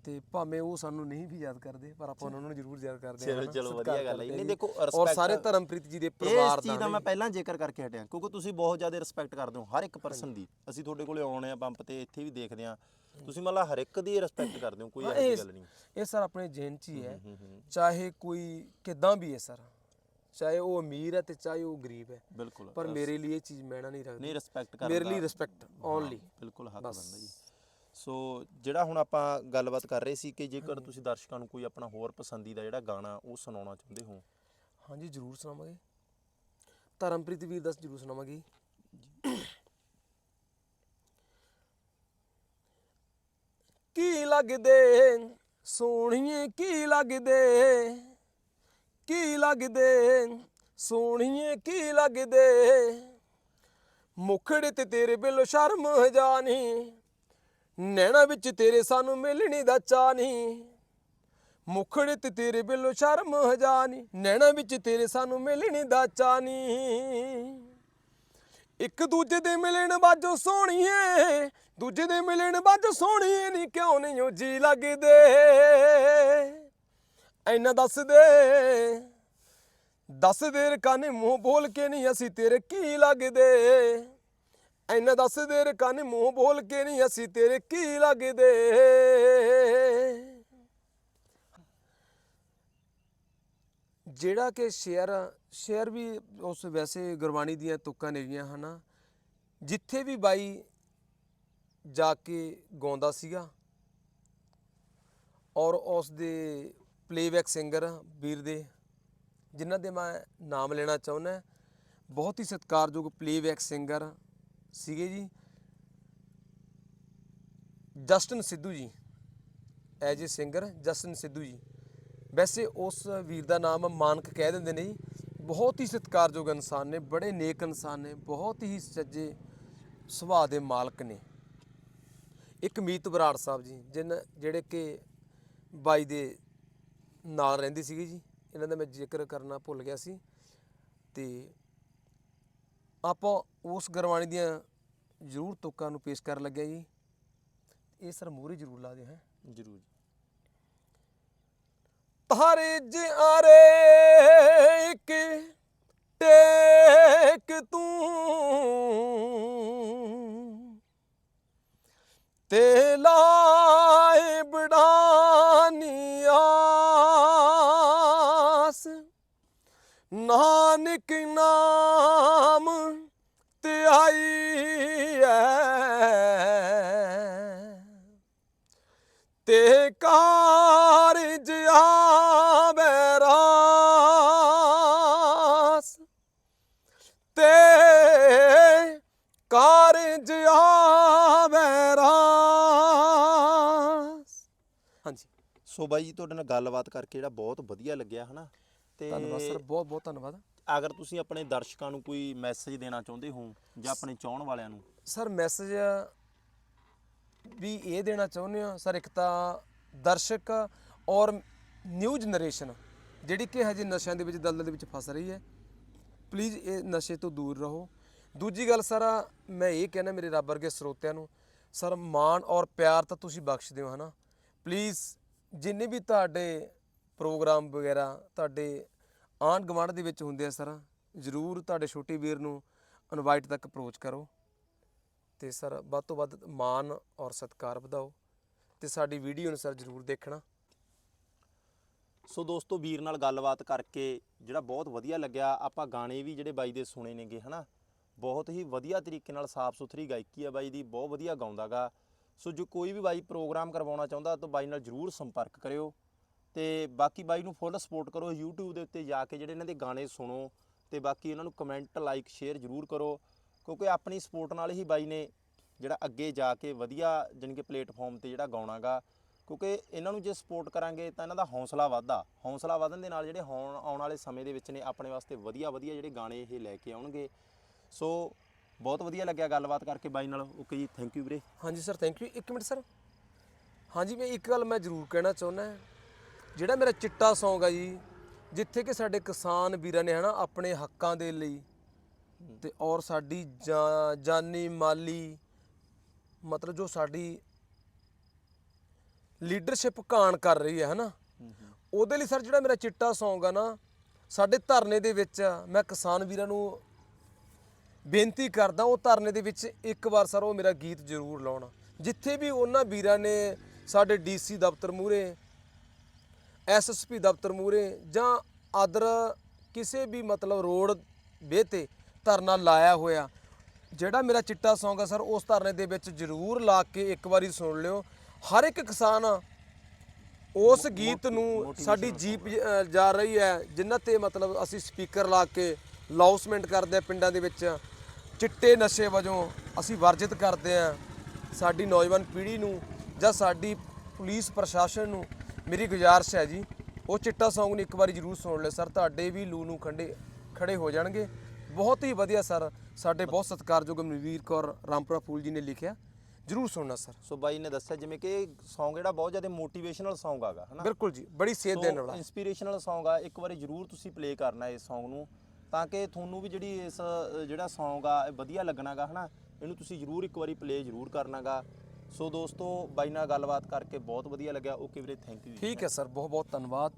ਤੇ ਭਾਵੇਂ ਉਹ ਸਾਨੂੰ ਨਹੀਂ ਵੀ ਯਾਦ ਕਰਦੇ ਪਰ ਆਪਾਂ ਉਹਨਾਂ ਨੂੰ ਜ਼ਰੂਰ ਯਾਦ ਕਰਦੇ ਚਲੋ, ਹਨਾ, ਚਲੋ, ਸਤਿਕਾਰ ਵਧੀਆ ਗੱਲ ਹੈ। ਨਹੀਂ। ਦੇਖੋ, ਔਰ respect- ਸਾਰੇ ਧਰਮਪ੍ਰੀਤ ਜੀ ਦੇ ਇਸ ਪਰਿਵਾਰ ਚੀਜ਼ ਦਾ ਦਾ ਮੈਂ। ਪਹਿਲਾਂ ਜ਼ਿਕਰ ਕਰਕੇ ਹਟਿਆ ਕਿਉਂਕਿ ਤੁਸੀਂ ਬਹੁਤ ਜ਼ਿਆਦਾ ਰਿਸਪੈਕਟ ਕਰਦੇ ਹੋ ਹਰ ਇੱਕ ਪਰਸਨ ਦੀ। ਅਸੀਂ ਤੁਹਾਡੇ ਕੋਲੇ ਆਉਣੇ ਆ ਪੰਪ ਤੇ ਇੱਥੇ ਵੀ ਦੇਖਦੇ ਆ ਤੁਸੀਂ ਮਤਲਬ ਹਰ ਇੱਕ ਦੀ ਰਿਸਪੈਕਟ ਕਰਦੇ ਹੋ ਕੋਈ ਹਾਂ, ਇਹ ਗੱਲ ਨਹੀਂ। ਇਹ ਸਰ ਆਪਣੇ ਜੇਨ ਚ ਹੀ ਹੈ। ਹੂੰ ਹੂੰ ਚਾਹੇ ਕੋਈ ਕਿਦਾਂ ਵੀ ਹੈ ਸਰ ਚਾਹੇ ਉਹ ਅਮੀਰ ਹੈ ਤੇ ਚਾਹੇ ਉਹ ਗਰੀਬ ਹੈ ਬਿਲਕੁਲ ਪਰ ਮੇਰੇ ਲਈ ਇਹ ਚੀਜ਼ ਮੈਣਾ ਨਹੀਂ ਰੱਖਦੀ। ਨਹੀਂ ਰਿਸਪੈਕਟ ਕਰਦਾ ਮੇਰੇ ਲਈ ਰਿਸਪੈਕਟ ਓਨਲੀ ਬਿਲਕੁਲ ਹੱਕ ਬੰਦਾ ਜੀ। ਸੋ ਜਿਹੜਾ ਹੁਣ ਆਪਾਂ ਗੱਲਬਾਤ ਕਰ ਰਹੇ ਸੀ ਕਿ ਜੇਕਰ ਤੁਸੀਂ ਦਰਸ਼ਕਾਂ ਨੂੰ ਕੋਈ ਆਪਣਾ ਹੋਰ ਪਸੰਦੀਦਾ ਜਿਹੜਾ ਗਾਣਾ ਉਹ ਸੁਣਾਉਣਾ ਚਾਹੁੰਦੇ ਹੋ। ਹਾਂਜੀ ਜਰੂਰ ਸੁਣਾਵਾਂਗੇ। ਧਰਮਪ੍ਰੀਤ ਵੀਰ ਦਾ ਜਰੂਰ ਸੁਣਾਵਾਂਗੇ ਕੀ ਲੱਗਦੇ? ਸੋਹਣੀਏ ਕੀ ਲੱਗਦੇ? ਕੀ ਲੱਗਦੇ? ਸੋਹਣੀਏ ਕੀ ਲੱਗਦੇ? ਮੁਖੜੇ ਤੇ ਤੇਰੇ ਬਿੱਲੋ ਸ਼ਰਮ ਜਾਣੀ ਨੈਣਾ ਵਿੱਚ ਤੇਰੇ ਸਾਨੂੰ ਮਿਲਣੀ ਦਾ ਚਾ ਨਹੀਂ। ਮੁਖੜੇ ਤੇ ਤੇਰੇ ਬਿੱਲੋ ਸ਼ਰਮ ਜਾਣੀ ਨੈਣਾ ਵਿੱਚ ਤੇਰੇ ਸਾਨੂੰ ਮਿਲਣੀ ਦਾ ਚਾ ਨਹੀਂ। ਇੱਕ ਦੂਜੇ ਦੇ ਮਿਲਣ ਬਾਝੋਂ ਸੋਹਣੀਏ। ਦੂਜੇ ਦੇ ਮਿਲਣ ਬਾਝੋਂ ਸੋਹਣੀਏ ਨਹੀਂ ਕਿਉਂ ਨਹੀਂ ਉਹ ਜੀ ਲੱਗਦੇ। ਐਨਾ ਦੱਸ ਦੇ ਦੱਸ ਦੇ ਰਕਾਨੇ ਮੂੰਹ ਬੋਲ ਕੇ ਨਹੀਂ ਅਸੀਂ ਤੇਰੇ ਕੀ ਲੱਗਦੇ। ਐਨਾ ਦੱਸ ਦੇ ਕੰਨ ਮੂੰਹ ਬੋਲ ਕੇ ਨਹੀਂ ਅਸੀਂ ਤੇਰੇ ਕੀ ਲੱਗਦੇ? ਜਿਹੜਾ ਕਿ ਸ਼ੇਅਰ ਸ਼ੇਅਰ ਵੀ ਉਸ ਵੈਸੇ ਗੁਰਬਾਣੀ ਦੀਆਂ ਤੁਕਾਂ ਨੇਗੀਆਂ ਹਨਾ? ਜਿੱਥੇ ਵੀ ਬਾਈ ਜਾ ਕੇ ਗਾਉਂਦਾ ਸੀਗਾ ਔਰ ਉਸ ਦੇ ਪਲੇਬੈਕ ਸਿੰਗਰ ਵੀਰ ਦੇ, ਜਿਨ੍ਹਾਂ ਦੇ ਮੈਂ ਨਾਮ ਲੈਣਾ ਚਾਹੁੰਦਾ, ਬਹੁਤ ਹੀ ਸਤਿਕਾਰਯੋਗ ਪਲੇਬੈਕ ਸਿੰਗਰ ਸੀਗੇ ਜੀ। Justin Sidhu ji as a singer Justin Sidhu ji. ਵੈਸੇ ਉਸ ਵੀਰ ਦਾ ਨਾਮ ਮਾਨਕ ਕਹਿ ਦਿੰਦੇ ਨੇ ਜੀ। ਬਹੁਤ ਹੀ ਸਤਿਕਾਰਯੋਗ ਇਨਸਾਨ ਨੇ, ਬੜੇ ਨੇਕ ਇਨਸਾਨ ਨੇ, ਬਹੁਤ ਹੀ ਸੱਜੇ ਸੁਭਾਅ ਦੇ ਮਾਲਕ ਨੇ। ਇੱਕ ਮੀਤ ਬਰਾੜ ਸਾਹਿਬ ਜੀ, ਜਿਨ ਜਿਹੜੇ ਕਿ ਬਾਈ ਦੇ ਨਾਲ ਰਹਿੰਦੇ ਸੀਗੇ ਜੀ। ਇਹਨਾਂ ਦਾ ਮੈਂ ਜ਼ਿਕਰ ਕਰਨਾ ਭੁੱਲ ਗਿਆ ਸੀ। ਤੇ ਆਪਾਂ ਉਸ ਗੁਰਬਾਣੀ ਦੀਆਂ ਜ਼ਰੂਰ ਤੁਕਾਂ ਨੂੰ ਪੇਸ਼ ਕਰਨ ਲੱਗਿਆ ਜੀ। ਇਹ ਸਰ ਮੂਹਰੇ ਜ਼ਰੂਰ ਲਾ ਦਿਓ ਹੈ। ਜਰੂਰ ਜੀ। ਤਾਰੇ ਜਿਆਰੇ ਇੱਕ ਟੇਕ ਤੂੰ। ਤੇ ਲਾਏ ਬੜਾਨੀ ਨਾਨਕ ਨਾਮ ਤੇ ਆਈ ਐ। ਤੇ ਕਾਰਜ ਆਵੇ ਰਾਸ। ਤੇ ਕਾਰਜ ਆਵੇ ਰਾਸ। ਹਾਂਜੀ। ਸੋ ਬਾਈ ਜੀ, ਤੁਹਾਡੇ ਨਾਲ ਗੱਲਬਾਤ ਕਰਕੇ ਜਿਹੜਾ ਬਹੁਤ ਵਧੀਆ ਲੱਗਿਆ, ਹਨਾ? ਤੇ ਧੰਨਵਾਦ ਸਰ ਬਹੁਤ ਬਹੁਤ ਧੰਨਵਾਦ। ਅਗਰ ਤੁਸੀਂ ਆਪਣੇ ਦਰਸ਼ਕਾਂ ਨੂੰ ਕੋਈ ਮੈਸੇਜ ਦੇਣਾ ਚਾਹੁੰਦੇ ਹੋ ਜਾਂ ਆਪਣੇ ਚਾਹਣ ਵਾਲਿਆਂ ਨੂੰ? ਸਰ ਮੈਸੇਜ ਵੀ ਇਹ ਦੇਣਾ ਚਾਹੁੰਦੇ ਹਾਂ। ਸਰ ਇੱਕ ਤਾਂ ਦਰਸ਼ਕ ਔਰ ਨਿਊ ਜਨਰੇਸ਼ਨ ਜਿਹੜੀ ਕਿ ਹਜੇ ਨਸ਼ਿਆਂ ਦੇ ਵਿੱਚ ਦਲਦਲ ਦੇ ਵਿੱਚ ਫਸ ਰਹੀ ਹੈ। ਪਲੀਜ਼ ਇਹ ਨਸ਼ੇ ਤੋਂ ਦੂਰ ਰਹੋ। ਦੂਜੀ ਗੱਲ ਸਰ ਮੈਂ ਇਹ ਕਹਿਣਾ ਮੇਰੇ ਰੱਬ ਵਰਗੇ ਸਰੋਤਿਆਂ ਨੂੰ ਸਰ ਮਾਣ ਔਰ ਪਿਆਰ ਤਾਂ ਤੁਸੀਂ ਬਖਸ਼ਦੇ ਹੋ ਹਨਾ? ਪਲੀਜ਼ ਜਿੰਨੇ ਵੀ ਤੁਹਾਡੇ ਪ੍ਰੋਗਰਾਮ ਵਗੈਰਾ ਤੁਹਾਡੇ ਆਂਢ ਗੁਆਂਢ ਦੇ ਵਿੱਚ ਹੁੰਦੇ ਆ ਸਰ, ਜ਼ਰੂਰ ਤੁਹਾਡੇ ਛੋਟੇ ਵੀਰ ਨੂੰ ਇਨਵਾਈਟ ਤੱਕ ਅਪਰੋਚ ਕਰੋ। ਤੇ ਸਰ, ਵੱਧ ਤੋਂ ਵੱਧ ਮਾਣ ਔਰ ਸਤਿਕਾਰ ਵਧਾਓ ਤੇ ਸਾਡੀ ਵੀਡੀਓ ਨੂੰ ਸਰ ਜ਼ਰੂਰ ਦੇਖਣਾ। ਸੋ ਦੋਸਤੋ, ਵੀਰ ਨਾਲ ਗੱਲਬਾਤ ਕਰਕੇ ਜਿਹੜਾ ਬਹੁਤ ਵਧੀਆ ਲੱਗਿਆ। ਆਪਾਂ ਗਾਣੇ ਵੀ ਜਿਹੜੇ ਬਾਈ ਦੇ ਸੁਣੇ ਨੇਗੇ, ਹਨਾ? ਬਹੁਤ ਹੀ ਵਧੀਆ ਤਰੀਕੇ ਨਾਲ ਸਾਫ਼ ਸੁਥਰੀ ਗਾਇਕੀ ਆ ਬਾਈ ਦੀ, ਬਹੁਤ ਵਧੀਆ ਗਾਉਂਦਾਗਾ ਸੋ ਜੋ ਕੋਈ ਵੀ ਬਾਈ ਪ੍ਰੋਗਰਾਮ ਕਰਵਾਉਣਾ ਚਾਹੁੰਦਾ ਤਾਂ ਬਾਈ ਨਾਲ ਜਰੂਰ ਸੰਪਰਕ ਕਰਿਓ। ਤੇ ਬਾਕੀ ਬਾਈ ਨੂੰ ਫੁੱਲ ਸਪੋਰਟ ਕਰੋ YouTube ਦੇ ਉੱਤੇ ਜਾ ਕੇ ਜਿਹੜੇ ਇਹਨਾਂ ਦੇ ਗਾਣੇ ਸੁਣੋ ਤੇ ਬਾਕੀ ਇਹਨਾਂ ਨੂੰ ਕਮੈਂਟ ਲਾਈਕ ਸ਼ੇਅਰ ਜਰੂਰ ਕਰੋ, ਕਿਉਂਕਿ ਆਪਣੀ ਸਪੋਰਟ ਨਾਲ ਹੀ ਬਾਈ ਨੇ ਜਿਹੜਾ ਅੱਗੇ ਜਾ ਕੇ ਵਧੀਆ ਜਾਣੀ ਕਿ ਪਲੇਟਫਾਰਮ ਤੇ ਜਿਹੜਾ ਗਾਉਣਾਗਾ ਕਿਉਂਕਿ ਇਹਨਾਂ ਨੂੰ ਜੇ ਸਪੋਰਟ ਕਰਾਂਗੇ ਤਾਂ ਇਹਨਾਂ ਦਾ ਹੌਸਲਾ ਵੱਧਦਾ, ਹੌਸਲਾ ਵਧਣ ਦੇ ਨਾਲ ਜਿਹੜੇ ਹੋਣ ਆਉਣ ਵਾਲੇ ਸਮੇਂ ਦੇ ਵਿੱਚ ਨੇ ਆਪਣੇ ਵਾਸਤੇ ਵਧੀਆ ਵਧੀਆ ਜਿਹੜੇ ਗਾਣੇ ਇਹ ਲੈ ਕੇ ਆਉਣਗੇ, ਸੋ ਬਹੁਤ ਵਧੀਆ ਲੱਗਿਆ ਗੱਲਬਾਤ ਕਰਕੇ ਬਾਈ ਨਾਲ, ਓਕੇ ਜੀ ਥੈਂਕ ਯੂ ਵੀਰੇ। ਹਾਂਜੀ ਸਰ ਥੈਂਕ ਯੂ ਇੱਕ ਮਿੰਟ ਸਰ ਹਾਂਜੀ ਮੈਂ ਇੱਕ ਗੱਲ ਮੈਂ ਜ਼ਰੂਰ ਕਹਿਣਾ ਚਾਹੁੰਦਾ ਜਿਹੜਾ ਮੇਰਾ ਚਿੱਟਾ Song ਆ ਜੀ, ਜਿੱਥੇ ਕਿ ਸਾਡੇ ਕਿਸਾਨ ਵੀਰਾਂ ਨੇ ਹਨਾ ਆਪਣੇ ਹੱਕਾਂ ਦੇ ਲਈ ਤੇ ਔਰ ਸਾਡੀ ਜਾ- ਜਾਨੀ ਮਾਲੀ, ਮਤਲਬ ਜੋ ਸਾਡੀ ਲੀਡਰਸ਼ਿਪ ਕਾਣ ਕਰ ਰਹੀ ਹੈ ਹਨਾ, ਉਹਦੇ ਲਈ ਸਰ ਜਿਹੜਾ ਮੇਰਾ ਚਿੱਟਾ Song ਆ ਨਾ, ਸਾਡੇ ਧਰਨੇ ਦੇ ਵਿੱਚ ਮੈਂ ਕਿਸਾਨ ਵੀਰਾਂ ਨੂੰ ਬੇਨਤੀ ਕਰਦਾ, ਉਹ ਧਰਨੇ ਦੇ ਵਿੱਚ ਇੱਕ ਵਾਰ ਸਰ ਉਹ ਮੇਰਾ ਗੀਤ ਜ਼ਰੂਰ ਲਾਉਣ। ਜਿੱਥੇ ਵੀ ਉਹਨਾਂ ਵੀਰਾਂ ਨੇ ਸਾਡੇ ਡੀਸੀ ਦਫ਼ਤਰ ਮੂਹਰੇ ਐਸਐਸਪੀ ਦਫ਼ਤਰ ਮੂਹਰੇ ਜਾਂ ਅਦਰ ਕਿਸੇ ਵੀ ਮਤਲਬ ਰੋਡ ਵੇ ਤੇ ਧਰਨਾ ਲਾਇਆ ਹੋਇਆ। ਜਿਹੜਾ ਮੇਰਾ ਚਿੱਟਾ Song ਆ ਸਰ ਉਸ ਧਰਨੇ ਦੇ ਵਿੱਚ ਜ਼ਰੂਰ ਲਾ ਕੇ ਇੱਕ ਵਾਰੀ ਸੁਣ ਲਿਓ। ਹਰ ਇੱਕ ਕਿਸਾਨ ਉਸ ਗੀਤ ਨੂੰ ਸਾਡੀ ਜੀਪ ਜ- ਰਹੀ ਹੈ ਜਿਨ੍ਹਾਂ ਤੇ ਮਤਲਬ ਅਸੀਂ ਸਪੀਕਰ ਲਾ ਕੇ ਲਾਉਸਮੈਂਟ ਕਰਦੇ ਆ ਪਿੰਡਾਂ ਦੇ ਵਿੱਚ। ਚਿੱਟੇ ਨਸ਼ੇ ਵਜੋਂ ਅਸੀਂ ਵਰਜਿਤ ਕਰਦੇ ਆ ਸਾਡੀ ਨੌਜਵਾਨ ਪੀੜ੍ਹੀ ਨੂੰ ਜਾਂ ਸਾਡੀ ਪੁਲਿਸ ਪ੍ਰਸ਼ਾਸਨ ਨੂੰ ਮੇਰੀ ਗੁਜ਼ਾਰਿਸ਼ ਹੈ ਜੀ ਉਹ ਚਿੱਟਾ Song ਨੂੰ ਇੱਕ ਵਾਰੀ ਜ਼ਰੂਰ ਸੁਣ ਲਿਓ ਸਰ ਤੁਹਾਡੇ ਵੀ ਲੂ ਨੂੰ ਖੰਡੇ ਖੜੇ ਹੋ ਜਾਣਗੇ। ਬਹੁਤ ਹੀ ਵਧੀਆ ਸਰ ਸਾਡੇ ਬਹੁਤ ਸਤਿਕਾਰਯੋਗ ਮਨਵੀਰ ਕੌਰ ਰਾਮਪੁਰਾ ਫੂਲ ਜੀ ਨੇ ਲਿਖਿਆ। ਜਰੂਰ ਸੁਣਨਾ ਸਰ। ਸੋ ਬਾਈ ਨੇ ਦੱਸਿਆ ਜਿਵੇਂ ਕਿ ਇਹ Song ਜਿਹੜਾ ਬਹੁਤ ਜ਼ਿਆਦਾ ਮੋਟੀਵੇਸ਼ਨਲ Song ਆਗਾ ਹਨਾ? ਬਿਲਕੁਲ ਜੀ ਬੜੀ ਸੇਧ ਦੇਣ ਵਾਲਾ। ਇਨਸਪੀਰੇਸ਼ਨਲ Song ਆ ਇੱਕ ਵਾਰੀ ਜਰੂਰ ਤੁਸੀਂ ਪਲੇ ਕਰਨਾ ਇਸ Song ਨੂੰ ਤਾਂ ਕਿ ਤੁਹਾਨੂੰ ਵੀ ਜਿਹੜੀ ਇਸ ਜਿਹੜਾ Song ਆ ਇਹ ਵਧੀਆ ਲੱਗਣਾਗਾ ਹਨਾ? ਇਹਨੂੰ ਤੁਸੀਂ ਜਰੂਰ ਇੱਕ ਵਾਰੀ ਪਲੇ ਜਰੂਰ ਕਰਨਾਗਾ। ਸੋ ਦੋਸਤੋ, ਬਾਈ ਨਾਲ ਗੱਲਬਾਤ ਕਰਕੇ ਬਹੁਤ ਵਧੀਆ ਲੱਗਿਆ। ਓਕੇ ਵੀਰੇ ਥੈਂਕ ਯੂ ਠੀਕ ਹੈ ਸਰ ਬਹੁਤ ਬਹੁਤ ਧੰਨਵਾਦ।